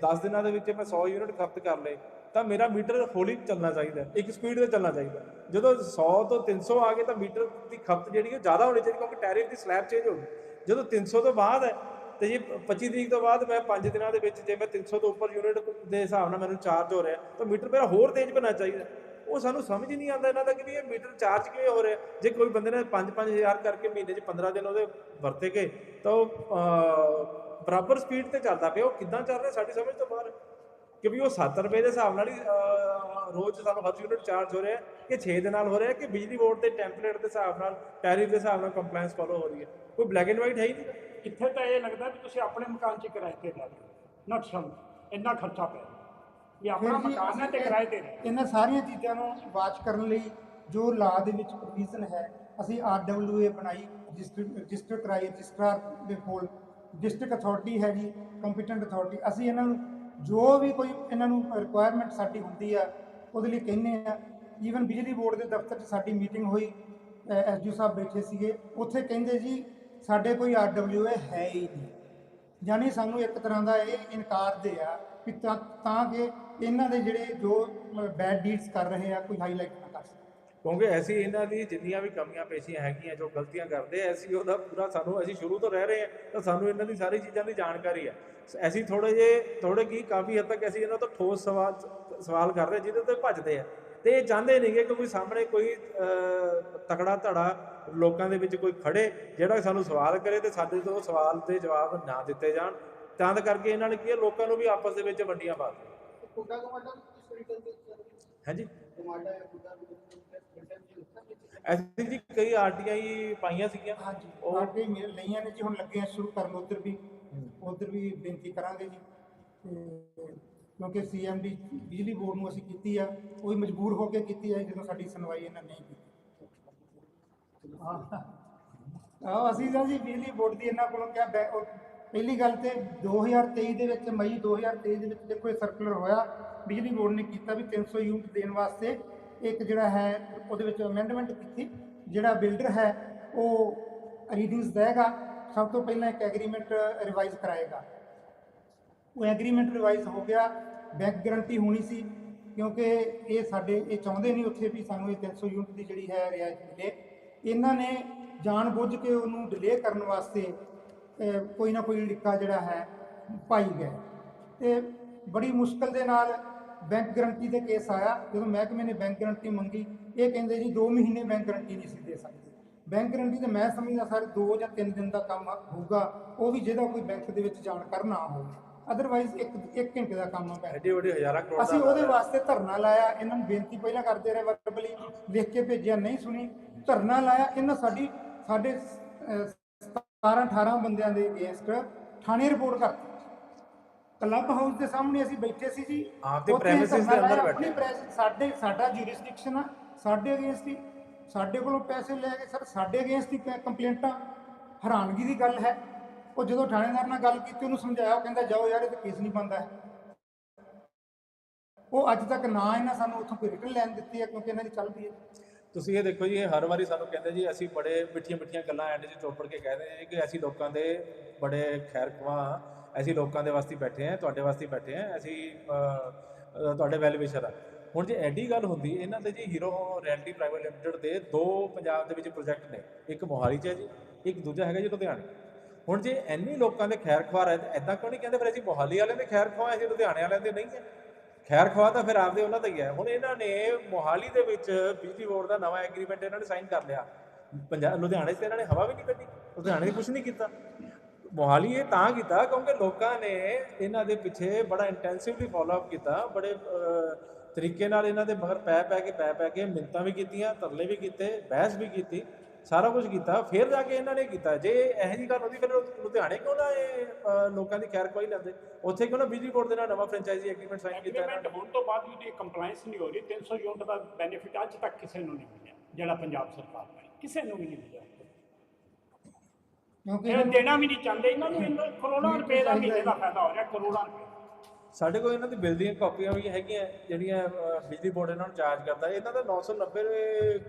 10 ਦਿਨਾਂ ਦੇ ਵਿੱਚ ਮੈਂ 100 ਯੂਨਿਟ ਖਪਤ ਕਰ ਲਏ ਤਾਂ ਮੇਰਾ ਮੀਟਰ ਹੌਲੀ ਚੱਲਣਾ ਚਾਹੀਦਾ ਇੱਕ ਸਪੀਡ ਤੇ ਚੱਲਣਾ ਚਾਹੀਦਾ ਜਦੋਂ 100 ਤੋਂ 300 ਆ ਗਏ ਤਾਂ ਮੀਟਰ ਦੀ ਖਪਤ ਜਿਹੜੀ ਉਹ ਜ਼ਿਆਦਾ ਹੋਣੀ ਚਾਹੀਦੀ ਕਿਉਂਕਿ ਟੈਰਿਫ ਦੀ ਸਲੈਬ ਚੇਂਜ ਹੋ ਗਈ। ਜਦੋਂ 300 ਤੋਂ ਬਾਅਦ ਹੈ ਤੇ ਜੀ 25 ਤਰੀਕ ਤੋਂ ਬਾਅਦ ਮੈਂ 5 ਦਿਨਾਂ ਦੇ ਵਿੱਚ ਜੇ ਮੈਂ 300 ਤੋਂ ਉੱਪਰ ਯੂਨਿਟ ਦੇ ਹਿਸਾਬ ਨਾਲ ਮੈਨੂੰ ਚਾਰਜ ਹੋ ਰਿਹਾ, ਤਾਂ ਮੀਟਰ ਮੇਰਾ ਹੋਰ ਤੇਜ਼ ਬਣਨਾ ਚਾਹੀਦਾ। ਉਹ ਸਾਨੂੰ ਸਮਝ ਹੀ ਨਹੀਂ ਆਉਂਦਾ ਇਹਨਾਂ ਦਾ ਕਿ ਵੀ ਇਹ ਮੀਟਰ ਚਾਰਜ ਕਿਵੇਂ ਹੋ ਰਿਹਾ। ਜੇ ਕੋਈ ਬੰਦੇ ਨੇ 5-5000 ਕਰਕੇ ਮਹੀਨੇ 'ਚ 15 ਦਿਨ ਉਹਦੇ ਵਰਤੇ ਗਏ, ਤਾਂ ਉਹ ਬਰਾਬਰ ਸਪੀਡ ਤੇ ਚੱਲਦਾ ਪਿਆ। ਉਹ ਕਿੱਦਾਂ ਚੱਲ ਰਿਹਾ ਸਾਡੀ ਸਮਝ ਤੋਂ ਬਾਹਰ। ਹੈ। ਕਿ ਵੀ ਉਹ 7 ਰੁਪਏ ਦੇ ਹਿਸਾਬ ਨਾਲ ਹੀ ਰੋਜ਼ ਸਾਨੂੰ ਹਰ ਯੂਨਿਟ ਚਾਰਜ ਹੋ ਰਿਹਾ ਕਿ 6 ਦੇ ਨਾਲ ਹੋ ਰਿਹਾ ਕਿ ਬਿਜਲੀ ਬੋਰਡ ਦੇ ਟੈਂਪਲੇਟ ਦੇ ਹਿਸਾਬ ਨਾਲ ਟੈਰਿਫ ਦੇ ਹਿਸਾਬ ਨਾਲ ਕੰਪਲਾਈਂਸ ਫਾਲੋ ਹੋ ਰਹੀ ਹੈ। ਕੋਈ ਬਲੈਕ ਐਂਡ ਵਾਈਟ ਹੈ ਹੀ ਨਹੀਂ। ਇੱਥੇ ਤਾਂ ਇਹ ਲੱਗਦਾ ਵੀ ਤੁਸੀਂ ਆਪਣੇ ਮਕਾਨ 'ਚ ਕਿਰਾਏ ਤੇ ਲੈ ਰਹੇ ਹੋ ਨਟ ਸਮ ਇੰਨਾ ਖਰਚਾ ਪਿਆ ਵੀ ਆਪਣਾ ਫਿਰ ਜੀ ਮਕਾਨ ਹੈ ਤੇ ਅਸੀਂ ਕਿਰਾਏ ਤੇ ਰਹੇ ਇਹਨਾਂ ਸਾਰੀਆਂ ਚੀਜ਼ਾਂ ਨੂੰ ਵਾਚ ਕਰਨ ਲਈ ਜੋ ਲਾਅ ਦੇ ਵਿੱਚ ਪ੍ਰੋਵੀਜ਼ਨ ਹੈ ਅਸੀਂ ਆਰਡਬਲਯੂਏ ਬਣਾਈ ਰਜਿਸਟਰ ਕਰਾਈ ਰਜਿਸਟਰਾਰ ਦੇ ਕੋਲ ਡਿਸਟ੍ਰਿਕਟ ਅਥਾਰਟੀ ਹੈ ਜੀ ਕੰਪੀਟੈਂਟ ਅਥਾਰਟੀ ਅਸੀਂ ਇਹਨਾਂ ਨੂੰ ਜੋ ਵੀ ਕੋਈ ਇਹਨਾਂ ਨੂੰ ਰਿਕੁਆਇਰਮੈਂਟ ਸਾਡੀ ਹੁੰਦੀ ਆ ਉਹਦੇ ਲਈ ਕਹਿੰਦੇ ਆ। ਈਵਨ ਬਿਜਲੀ ਬੋਰਡ ਦੇ ਦਫ਼ਤਰ 'ਚ ਸਾਡੀ ਮੀਟਿੰਗ ਹੋਈ ਐਸਡੀਓ ਸਾਹਿਬ ਬੈਠੇ ਸੀਗੇ ਉੱਥੇ ਕਹਿੰਦੇ ਜੀ ਸਾਡੇ ਕੋਈ ਆਰਡਬਲਯੂਏ ਹੈ ਹੀ ਨਹੀਂ। ਯਾਨੀ ਸਾਨੂੰ ਇੱਕ ਤਰ੍ਹਾਂ ਦਾ ਇਹ ਇਨਕਾਰ ਦੇ ਆ ਕਿ ਤਾਂ ਤਾਂ ਕਿ ਇਹਨਾਂ ਦੇ ਜਿਹੜੇ ਜੋ ਬੈਡ ਡੀਡਸ ਕਰ ਰਹੇ ਆ, ਕੋਈ ਹਾਈਲਾਈਟ ਨਾ ਕਰ ਸਕੇ। ਕਿਉਂਕਿ ਅਸੀਂ ਇਹਨਾਂ ਦੀ ਜਿੰਨੀਆਂ ਵੀ ਕਮੀਆਂ ਪੇਸ਼ੀਆਂ ਹੈਗੀਆਂ, ਜੋ ਗਲਤੀਆਂ ਕਰਦੇ ਆ ਅਸੀਂ ਉਹਦਾ ਪੂਰਾ ਸਾਨੂੰ, ਅਸੀਂ ਸ਼ੁਰੂ ਤੋਂ ਰਹਿ ਰਹੇ ਹਾਂ ਤਾਂ ਸਾਨੂੰ ਇਹਨਾਂ ਦੀ ਸਾਰੀ ਚੀਜ਼ਾਂ ਦੀ ਜਾਣਕਾਰੀ ਹੈ ਅਸੀਂ ਥੋੜੇ ਜੇ ਥੋੜੇ ਕੀ, ਕਾਫੀ ਹੱਦ ਤੱਕ ਅਸੀਂ ਇਹਨਾਂ ਤੋਂ ਠੋਸ ਸਵਾਲ ਸਵਾਲ ਕਰਦੇ ਹਾਂ ਜਿਹਦੇ ਤੇ ਭੱਜਦੇ ਆ। ਤੇ ਇਹ ਚਾਹੁੰਦੇ ਨਹੀਂਗੇ ਕਿ ਕੋਈ ਸਾਹਮਣੇ ਕੋਈ ਤਕੜਾ ਧੜਾ ਲੋਕਾਂ ਦੇ ਵਿੱਚ ਕੋਈ ਖੜੇ ਜਿਹੜਾ ਸਾਨੂੰ ਸਵਾਲ ਕਰੇ ਤੇ ਸਾਡੇ ਤੋਂ ਸਵਾਲ ਦੇ ਜਵਾਬ ਨਾ ਦਿੱਤੇ ਜਾਣ। ਤਾਂ ਕਰਕੇ ਇਹਨਾਂ ਨੇ ਕੀ ਹੈ ਲੋਕਾਂ ਨੂੰ ਵੀ ਆਪਸ ਦੇ ਵਿੱਚ ਵੰਡੀਆਂ ਪਾ ਦਿੱਤੀਆਂ। ਹਾਂਜੀ। ਕਮਾਂਡਾ ਜਾਂ ਕਈ ਆਰਟੀਆਈ ਪਾਈਆਂ ਸੀਗੀਆਂ। ਹਾਂਜੀ। ਉਹ- ਆਰਟੀ ਮੇਰੇ ਲਈਆਂ ਨੇ ਜੀ ਹੁਣ ਲੱਗੇ ਆ ਸ਼ੁਰੂ ਕਰਨ ਉਧਰ ਵੀ ਉਧਰ ਵੀ ਬੇਨਤੀ ਕਰਾਂਗੇ ਜੀ। ਤੇ ਕਿਉਂਕਿ ਸੀਐਮਡੀ ਬਿਜਲੀ ਬੋਰਡ ਨੂੰ ਅਸੀਂ ਕੀਤੀ ਆ, ਉਹ ਵੀ ਮਜਬੂਰ ਹੋ ਕੇ ਕੀਤੀ ਆ, ਜਦੋਂ ਸਾਡੀ ਸੁਣਵਾਈ ਇਹਨਾਂ ਨਹੀਂ ਕੀਤੀ। ਹਾਂ ਅਸੀਂ ਤਾਂ ਜੀ ਬਿਜਲੀ ਬੋਰਡ ਦੀ ਇਹਨਾਂ ਕੋਲੋਂ ਕਿਹਾ, ਬੈ- ਪਹਿਲੀ ਗੱਲ ਤੇ 2023 ਦੇ ਵਿੱਚ, ਮਈ 2023 ਦੇ ਵਿੱਚ ਦੇਖੋ ਇਹ ਸਰਕੂਲਰ ਹੋਇਆ, ਬਿਜਲੀ ਬੋਰਡ ਨੇ ਕੀਤਾ ਵੀ 300 ਯੂਨਿਟ ਦੇਣ ਵਾਸਤੇ। ਇੱਕ ਜਿਹੜਾ ਹੈ, ਉਹਦੇ ਵਿੱਚ ਅਮੈਂਡਮੈਂਟ ਕੀਤੀ, ਜਿਹੜਾ ਬਿਲਡਰ ਹੈ, ਉਹ ਰੀਡਿੰਗਸ ਦੇਗਾ, ਸਭ ਤੋਂ ਪਹਿਲਾਂ ਇੱਕ ਐਗਰੀਮੈਂਟ ਰਿਵਾਈਜ਼ ਕਰਾਏਗਾ। ਉਹ ਐਗਰੀਮੈਂਟ ਰਿਵਾਈਜ਼ ਹੋ ਗਿਆ ਬੈਂਕ ਗਾਰੰਟੀ ਹੋਣੀ ਸੀ, ਕਿਉਂਕਿ ਇਹ ਸਾਡੇ, ਇਹ ਚਾਹੁੰਦੇ ਨਹੀਂ ਉੱਥੇ ਵੀ ਸਾਨੂੰ ਇਹ 300 ਯੂਨਿਟ ਦੀ ਜਿਹੜੀ ਹੈ ਰਿਆਇਤ ਮਿਲੇ। ਇਹਨਾਂ ਨੇ ਜਾਣ ਬੁੱਝ ਕੇ ਉਹਨੂੰ ਡਿਲੇ ਕਰਨ ਵਾਸਤੇ ਕੋਈ ਨਾ ਕੋਈ ਲਿੱਕਾ ਜਿਹੜਾ ਹੈ, ਪਾਈ ਗਿਆ ਤੇ ਬੜੀ ਮੁਸ਼ਕਲ ਦੇ ਨਾਲ ਬੈਂਕ ਗਾਰੰਟੀ ਦੇ ਕੇਸ ਆਇਆ। ਜਦੋਂ ਮਹਿਕਮੇ ਨੇ ਬੈਂਕ ਗਾਰੰਟੀ ਮੰਗੀ, ਇਹ ਕਹਿੰਦੇ ਜੀ 2 ਮਹੀਨੇ ਬੈਂਕ ਗਾਰੰਟੀ ਨਹੀਂ ਸੀ ਦੇ ਸਕਦੇ। ਬੈਂਕ ਗਾਰੰਟੀ ਤੇ ਮੈਂ ਸਮਝਦਾ ਸਰ 2 ਜਾਂ 3 ਦਿਨ ਦਾ ਕੰਮ ਹੋਊਗਾ, ਉਹ ਵੀ ਜਿਹਦਾ ਕੋਈ ਬੈਂਕ ਦੇ ਵਿੱਚ ਜਾਣਕਾਰ ਨਾ ਹੋਵੇ। ਅਦਰਵਾਈਜ਼ ਇੱਕ ਇੱਕ ਘੰਟੇ ਦਾ ਕੰਮ ਆ ਐਡੀ ਵੱਡੀ ਹਜ਼ਾਰਾਂ ਕਰੋੜ ਅਸੀਂ ਦਾ ਉਹਦੇ ਵਾਸਤੇ ਧਰਨਾ ਲਾਇਆ ਇਹਨਾਂ ਨੂੰ ਬੇਨਤੀ ਪਹਿਲਾਂ ਕਰਦੇ ਰਹੇ ਵਰਬਲੀ ਲਿਖ ਕੇ ਭੇਜਿਆ ਨਹੀਂ ਸੁਣੀ। ਧਰਨਾ ਲਾਇਆ ਇਹਨਾਂ ਸਾਡੀ ਸਾਡੇ 17 18 ਬੰਦਿਆਂ ਦੇ ਅਗੇਂਸਟ ਥਾਣੇ ਰਿਪੋਰਟ ਕਰਤੀ। ਕਲੱਬ ਹਾਊਸ ਦੇ ਸਾਹਮਣੇ ਅਸੀਂ ਬੈਠੇ ਸੀ ਜੀ। ਆਪਦੇ ਉੱਥੇ premises ਦੇ ਧਰਨਾ ਅੰਦਰ ਲਾਇਆ, ਬੈਠੇ। ਆਪਣੀ ਸਾਡੇ ਸਾਡਾ ਜੁਰਿਸਡਿਕਸ਼ਨ ਆ ਸਾਡੇ ਅਗੇਂਸਟ ਹੀ। ਸਾਡੇ ਕੋਲੋਂ ਪੈਸੇ ਲੈ ਕੇ ਸਰ ਸਾਡੇ ਅਗੇਂਸਟ ਹੀ ਕ- ਕੰਪਲੇਂਟਾਂ ਹੈਰਾਨਗੀ ਦੀ ਗੱਲ ਹੈ। ਉਹ ਜਦੋਂ ਥਾਣੇਦਾਰ ਨਾਲ ਗੱਲ ਕੀਤੀ, ਉਹਨੂੰ ਸਮਝਾਇਆ, ਉਹ ਕਹਿੰਦਾ, ਜਾਓ ਯਾਰ, ਇਹ ਤਾਂ ਕੇਸ ਨਹੀਂ ਬਣਦਾ। ਉਹ ਅੱਜ ਤੱਕ ਨਾ ਇਹਨਾਂ ਸਾਨੂੰ ਉੱਥੋਂ ਕੋਈ ਰਿਟਨ ਲੈਣ ਦਿੱਤੀ ਹੈ, ਕਿਉਂਕਿ ਇਹਨਾਂ ਦੀ ਚੱਲਦੀ ਹੈ। ਤੁਸੀਂ ਇਹ ਦੇਖੋ ਜੀ, ਇਹ ਹਰ ਵਾਰੀ ਸਾਨੂੰ ਕਹਿੰਦੇ ਜੀ, ਅਸੀਂ ਬੜੇ ਮਿੱਠੀਆਂ ਮਿੱਠੀਆਂ ਗੱਲਾਂ ਐਂਡ 'ਚ ਚੋਪੜ ਕੇ ਕਹਿੰਦੇ ਜੀ ਕਿ ਅਸੀਂ ਲੋਕਾਂ ਦੇ ਬੜੇ ਖੈਰ ਖਵਾਹ ਅਸੀਂ ਲੋਕਾਂ ਦੇ ਵਾਸਤੇ ਬੈਠੇ ਹਾਂ, ਤੁਹਾਡੇ ਵਾਸਤੇ ਬੈਠੇ ਹਾਂ, ਅਸੀਂ ਤੁਹਾਡੇ ਵੈਲਵਿਸ਼ਰ ਆ। ਹੁਣ ਜੇ ਐਡੀ ਗੱਲ ਹੁੰਦੀ, ਇਹਨਾਂ ਦੇ ਜੀ ਹੀਰੋ ਰੈਲਟੀ ਪ੍ਰਾਈਵੇਟ ਲਿਮਟਿਡ ਦੇ ਦੋ ਪੰਜਾਬ ਦੇ ਵਿੱਚ ਪ੍ਰੋਜੈਕਟ ਨੇ। ਇੱਕ ਮੋਹਾਲੀ 'ਚ ਹੈ ਜੀ, ਇੱਕ ਦੂਜਾ ਹੈਗਾ ਜੀ ਲੁਧਿਆਣੇ। ਹੁਣ ਜੇ ਇੰਨੀ ਲੋਕਾਂ ਦੇ ਖੈਰ ਖਵਾਰ ਹੈ ਐਦਾਂ ਕਿਉਂ ਨਹੀਂ ਕਹਿੰਦੇ ਫਿਰ ਅਸੀਂ ਮੋਹਾਲੀ ਵਾਲਿਆਂ ਦੇ ਖੈਰ ਖਵਾਹ ਅਸੀਂ ਲੁਧਿਆਣੇ ਵਾਲਿਆਂ ਦੇ ਨਹੀਂ ਹੈ? ਖੈਰ ਖਵਾ ਤਾਂ ਫਿਰ ਆਪਦੇ ਉਹਨਾਂ ਦਾ ਹੀ ਹੈ। ਹੁਣ ਇਹਨਾਂ ਨੇ ਮੋਹਾਲੀ ਦੇ ਵਿੱਚ ਬਿਜਲੀ ਬੋਰਡ ਦਾ ਨਵਾਂ ਐਗਰੀਮੈਂਟ ਇਹਨਾਂ ਨੇ ਸਾਈਨ ਕਰ ਲਿਆ। ਪੰਜਾਬ ਲੁਧਿਆਣੇ 'ਚ ਇਹਨਾਂ ਨੇ ਹਵਾ ਵੀ ਨਹੀਂ ਕੱਢੀ, ਲੁਧਿਆਣੇ 'ਚ ਕੁਝ ਨਹੀਂ ਕੀਤਾ। ਮੋਹਾਲੀ ਇਹ ਤਾਂ ਕੀਤਾ ਕਿਉਂਕਿ ਲੋਕਾਂ ਨੇ ਇਹਨਾਂ ਦੇ ਪਿੱਛੇ ਬੜਾ ਇੰਟੈਂਸਿਵਲੀ ਫਾਲੋ ਅਪ ਕੀਤਾ, ਬੜੇ ਤਰੀਕੇ ਨਾਲ ਇਹਨਾਂ ਦੇ ਮਗਰ ਪੈ ਪੈ ਕੇ ਪੈ ਪੈ ਕੇ ਮਿੰਤਾਂ ਵੀ ਕੀਤੀਆਂ, ਤਰਲੇ ਵੀ ਕੀਤੇ, ਬਹਿਸ ਵੀ ਕੀਤੀ। ਸਾਰਾ ਕੁਝ ਕੀਤਾ ਫਿਰ ਜਾ ਕੇ ਇਹਨਾਂ ਨੇ ਕੀਤਾ। ਜੇ ਇਹੋ ਜਿਹੀ ਗੱਲ ਹੁੰਦੀ ਫਿਰ ਲੁਧਿਆਣੇ ਕਿਉਂ ਨਾ ਇਹ ਲੋਕਾਂ ਦੀ ਖੈਰ ਕੋਈ ਲੈਂਦੇ? ਉੱਥੇ ਕਿਉਂ ਨਾ ਬਿਜਲੀ ਬੋਰਡ ਦੇ ਨਾਲ ਨਵਾਂ ਫਰੈਂਚਾਈਜ਼ੀ ਐਗਰੀਮੈਂਟ ਸਾਈਨ ਕੀਤਾ ਇਹਨਾਂ ਐਗਰੀਮੈਂਟ ਨੇ? ਹੋਣ ਤੋਂ ਬਾਅਦ ਵੀ ਉਹਦੀ ਕੰਪਲਾਈਂਸ ਨਹੀਂ ਹੋ ਰਹੀ 300 ਯੂਨਿਟ ਦਾ ਬੈਨੀਫਿਟ ਅੱਜ ਤੱਕ ਕਿਸੇ ਨੂੰ ਨਹੀਂ ਮਿਲਿਆ ਜਿਹੜਾ ਪੰਜਾਬ ਸਰਕਾਰ ਦਾ ਹੈ। ਕਿਸੇ ਨੂੰ ਵੀ ਨਹੀਂ ਮਿਲਿਆ ਕਿਉਂਕਿ ਇਹ ਨੂੰ- ਦੇਣਾ ਵੀ ਨਹੀਂ ਚਾਹੁੰਦੇ ਇਹਨਾਂ ਨੂੰ ਇਹਨਾਂ ਕਰੋੜਾਂ ਰੁਪਏ ਦਾ ਮਹੀਨੇ ਦਾ ਫਾਇਦਾ ਹੋ ਰਿਹਾ ਕਰੋੜਾਂ ਰੁਪਏ ਸਾਡੇ ਕੋਲ ਇਹਨਾਂ ਦੀ ਬਿੱਲ ਦੀਆਂ ਕਾਪੀਆਂ ਵੀ ਹੈਗੀਆਂ ਜਿਹੜੀਆਂ ਬਿਜਲੀ ਬੋਰਡ ਇਹਨਾਂ ਨੂੰ ਚਾਰਜ ਕਰਦਾ। ਇਹਨਾਂ ਦਾ 990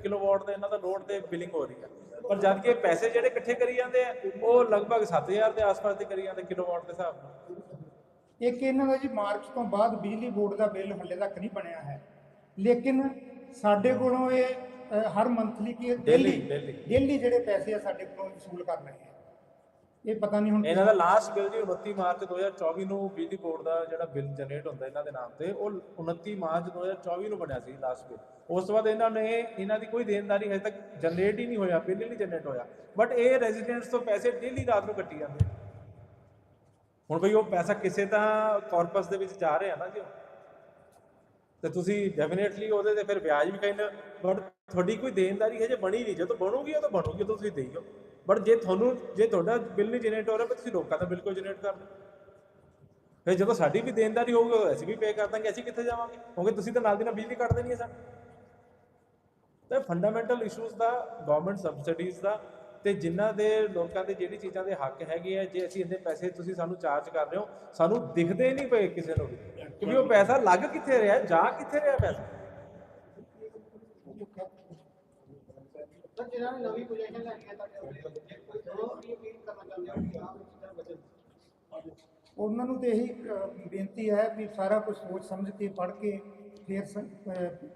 ਕਿਲੋਵਾਟ ਦਾ ਇਹਨਾਂ ਦਾ ਲੋਡ ਤੇ ਬਿਲਿੰਗ ਹੋ ਰਹੀ ਹੈ ਪਰ ਜਦ ਕਿ ਪੈਸੇ ਜਿਹੜੇ ਇਕੱਠੇ ਕਰੀ ਜਾਂਦੇ ਆ ਉਹ ਲਗਭਗ 7000 ਦੇ ਆਸ-ਪਾਸ ਦੇ ਕਰੀ ਜਾਂਦੇ ਕਿਲੋਵਾਟ ਦੇ ਹਿਸਾਬ ਨਾਲ। ਇੱਕ ਇਹਨਾਂ ਦਾ ਜੀ ਮਾਰਚ ਤੋਂ ਬਾਅਦ ਬਿਜਲੀ ਬੋਰਡ ਦਾ ਬਿੱਲ ਹੱਲੇ ਤੱਕ ਨਹੀਂ ਬਣਿਆ ਹੈ। ਲੇਕਿਨ ਸਾਡੇ ਕੋਲੋਂ ਇਹ ਹਰ ਮੰਥਲੀ ਕੀ daily। ਡੇਲੀ ਜਿਹੜੇ ਪੈਸੇ ਆ ਸਾਡੇ ਕੋਲੋਂ ਵਸੂਲ ਕਰ ਰਹੇ ਆ। ਇਹ ਪਤਾ ਨਹੀਂ ਹੁਣ ਇਹਨਾਂ ਦਾ ਲਾਸਟ ਬਿੱਲ ਜੀ 29 ਮਾਰਚ 2024 ਨੂੰ ਬਿਜਲੀ ਬੋਰਡ ਦਾ ਜਿਹੜਾ ਬਿੱਲ ਜਨਰੇਟ ਹੁੰਦਾ ਇਹਨਾਂ ਦੇ ਨਾਮ ਤੇ, ਉਹ 29 ਮਾਰਚ 2024 ਨੂੰ ਬਣਿਆ ਸੀ ਲਾਸਟ ਬਿੱਲ ਉਸ ਤੋਂ ਬਾਅਦ ਇਹਨਾਂ ਨੇ ਇਹਨਾਂ ਦੀ ਕੋਈ ਦੇਣਦਾਰੀ ਹਜੇ ਤੱਕ ਜਨਰੇਟ ਹੀ ਨਹੀਂ ਹੋਇਆ ਬਿੱਲ ਹੀ ਨਹੀਂ ਜਨਰੇਟ ਹੋਇਆ। ਬਟ ਇਹ ਰੈਜ਼ੀਡੈਂਟਸ ਤੋਂ ਪੈਸੇ ਡੇਲੀ ਰਾਤ ਨੂੰ ਕੱਟੀ ਜਾਂਦੇ ਹੁਣ ਬਈ ਉਹ ਪੈਸਾ ਕਿਸੇ ਤਾਂ ਕਾਰਪਸ ਦੇ ਵਿੱਚ ਜਾ ਰਿਹਾ ਨਾ ਜੀ ਤੇ ਤੁਸੀਂ ਡੈਫੀਨੇਟਲੀ ਉਹਦੇ ਤੇ ਫਿਰ ਵਿਆਜ ਵੀ ਕਹਿੰਦੇ ਬਟ ਤੁਹਾਡੀ ਕੋਈ ਦੇਣਦਾਰੀ ਹਜੇ ਬਣੀ ਨਹੀਂ। ਜਦੋਂ ਬਣੂਗੀ, ਉਹ ਤਾਂ ਬਣੂਗੀ ਤੁਸੀਂ ਦੇਈਓ ਬਟ ਜੇ ਤੁਹਾਨੂੰ, ਜੇ ਤੁਹਾਡਾ ਬਿੱਲ ਨਹੀਂ ਜਨਰੇਟ ਹੋ ਰਿਹਾ ਤੁਸੀਂ ਲੋਕਾਂ ਦਾ ਬਿੱਲ ਕਿਉਂ ਜਨਰੇਟ ਕਰ ਰਹੇ ਹੋ? ਫਿਰ ਜਦੋਂ ਸਾਡੀ ਵੀ ਦੇਣਦਾਰੀ ਹੋਊਗੀ ਅਸੀਂ ਵੀ ਪੇ ਕਰ ਦਾਂਗੇ, ਅਸੀਂ ਕਿੱਥੇ ਜਾਵਾਂਗੇ? ਕਿਉਂਕਿ ਤੁਸੀਂ ਤਾਂ ਨਾਲ ਦੀ ਨਾਲ ਬਿਜਲੀ ਕੱਟ ਦੇਣੀ ਹੈ ਸਾਡੀ ਤੇ ਫੰਡਾਮੈਂਟਲ ਇਸ਼ੂਜ਼ ਦਾ ਗਵਰਨਮੈਂਟ ਸਬਸਿਡੀਜ਼ ਦਾ, ਤੇ ਜਿਨ੍ਹਾਂ ਦੇ ਲੋਕਾਂ ਦੇ ਜਿਹੜੀ ਚੀਜ਼ਾਂ ਦੇ ਹੱਕ ਹੈਗੇ ਆ, ਜੇ ਅਸੀਂ ਇੰਨੇ ਪੈਸੇ ਤੁਸੀਂ ਸਾਨੂੰ ਚਾਰਜ ਕਰ ਰਹੇ ਹੋ, ਸਾਨੂੰ ਦਿਖਦੇ ਨਹੀਂ ਪਏ ਕਿਸੇ ਨੂੰ ਵੀ। ਕਿਉਂਕਿ ਉਹ ਪੈਸਾ ਲੱਗ ਕਿੱਥੇ ਰਿਹਾ, ਜਾ ਕਿੱਥੇ ਰਿਹਾ ਪੈਸਾ? ਸਰ ਜਿਹਨਾਂ ਨੇ ਨਵੀਂ ਪੋਜੀਸ਼ਨ ਲੈਣੀ ਹੈ ਤੁਹਾਡੇ ਵੱਲੋਂ ਉਹ ਕੀ ਅਪੀਲ ਕਰਨਾ ਚਾਹੁੰਦੇ ਹੋ ਕਿ ਆਹ ਵਿੱਚ ਤਾਂ ਬਚਨ ਉਹਨਾਂ ਨੂੰ ਤੇ ਇਹੀ ਬੇਨਤੀ ਹੈ ਵੀ ਸਾਰਾ ਕੁਝ ਸੋਚ ਸਮਝ ਕੇ ਪੜ੍ਹ ਕੇ ਫਿਰ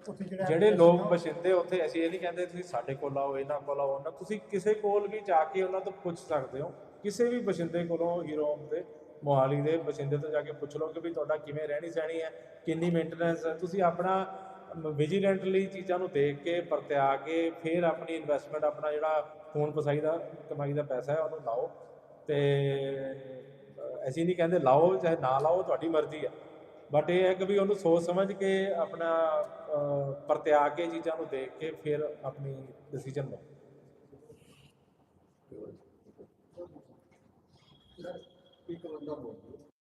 ਉੱਥੇ ਜਿਹੜਾ ਜਿਹੜੇ ਲੋਕ ਬਸ਼ਿੰਦੇ ਉੱਥੇ ਅਸੀਂ ਇਹ ਨਹੀਂ ਕਹਿੰਦੇ ਤੁਸੀਂ ਸਾਡੇ ਕੋਲ ਆਓ ਇਹਨਾਂ ਕੋਲ ਆਓ। ਨਾ ਤੁਸੀਂ ਕਿਸੇ ਕੋਲ ਵੀ ਜਾ ਕੇ ਉਹਨਾਂ ਤੋਂ ਪੁੱਛ ਸਕਦੇ ਹੋ। ਕਿਸੇ ਵੀ ਬਸ਼ਿੰਦੇ ਕੋਲੋਂ ਹੀਰੋ ਦੇ ਮੋਹਾਲੀ ਦੇ ਬਸ਼ਿੰਦੇ ਤੋਂ ਜਾ ਕੇ ਪੁੱਛ ਲਓ ਕਿ ਵੀ ਤੁਹਾਡਾ ਕਿਵੇਂ ਰਹਿਣੀ ਸਹਿਣੀ ਹੈ ਕਿੰਨੀ ਮੇਨਟੇਨੈਂਸ ਹੈ। ਤੁਸੀਂ ਆਪਣਾ ਵਿਜੀਲੈਂਟਲੀ ਚੀਜ਼ਾਂ ਨੂੰ ਦੇਖ ਕੇ, ਪਰਤਿਆ ਕੇ, ਫਿਰ ਆਪਣੀ ਇਨਵੈਸਟਮੈਂਟ ਆਪਣਾ ਜਿਹੜਾ ਖੂਨ ਪਸਾਈ ਦਾ, ਕਮਾਈ ਦਾ ਪੈਸਾ ਹੈ, ਉਹਨੂੰ ਲਾਓ। ਤੇ ਅਸੀਂ ਨਹੀਂ ਕਹਿੰਦੇ ਲਾਓ, ਚਾਹੇ ਨਾ ਲਾਓ, ਤੁਹਾਡੀ ਮਰਜ਼ੀ ਹੈ। ਬਟ ਇਹ ਹੈ ਕਿ ਵੀ ਉਹਨੂੰ ਸੋਚ ਸਮਝ ਕੇ, ਆਪਣਾ ਪਰਤਿਆ ਕੇ ਚੀਜ਼ਾਂ ਨੂੰ ਦੇਖ ਕੇ, ਫਿਰ ਆਪਣੀ ਡਿਸੀਜਨ ਲਓ। ਇੱਕ ਬੰਦਾ ਬੋਲ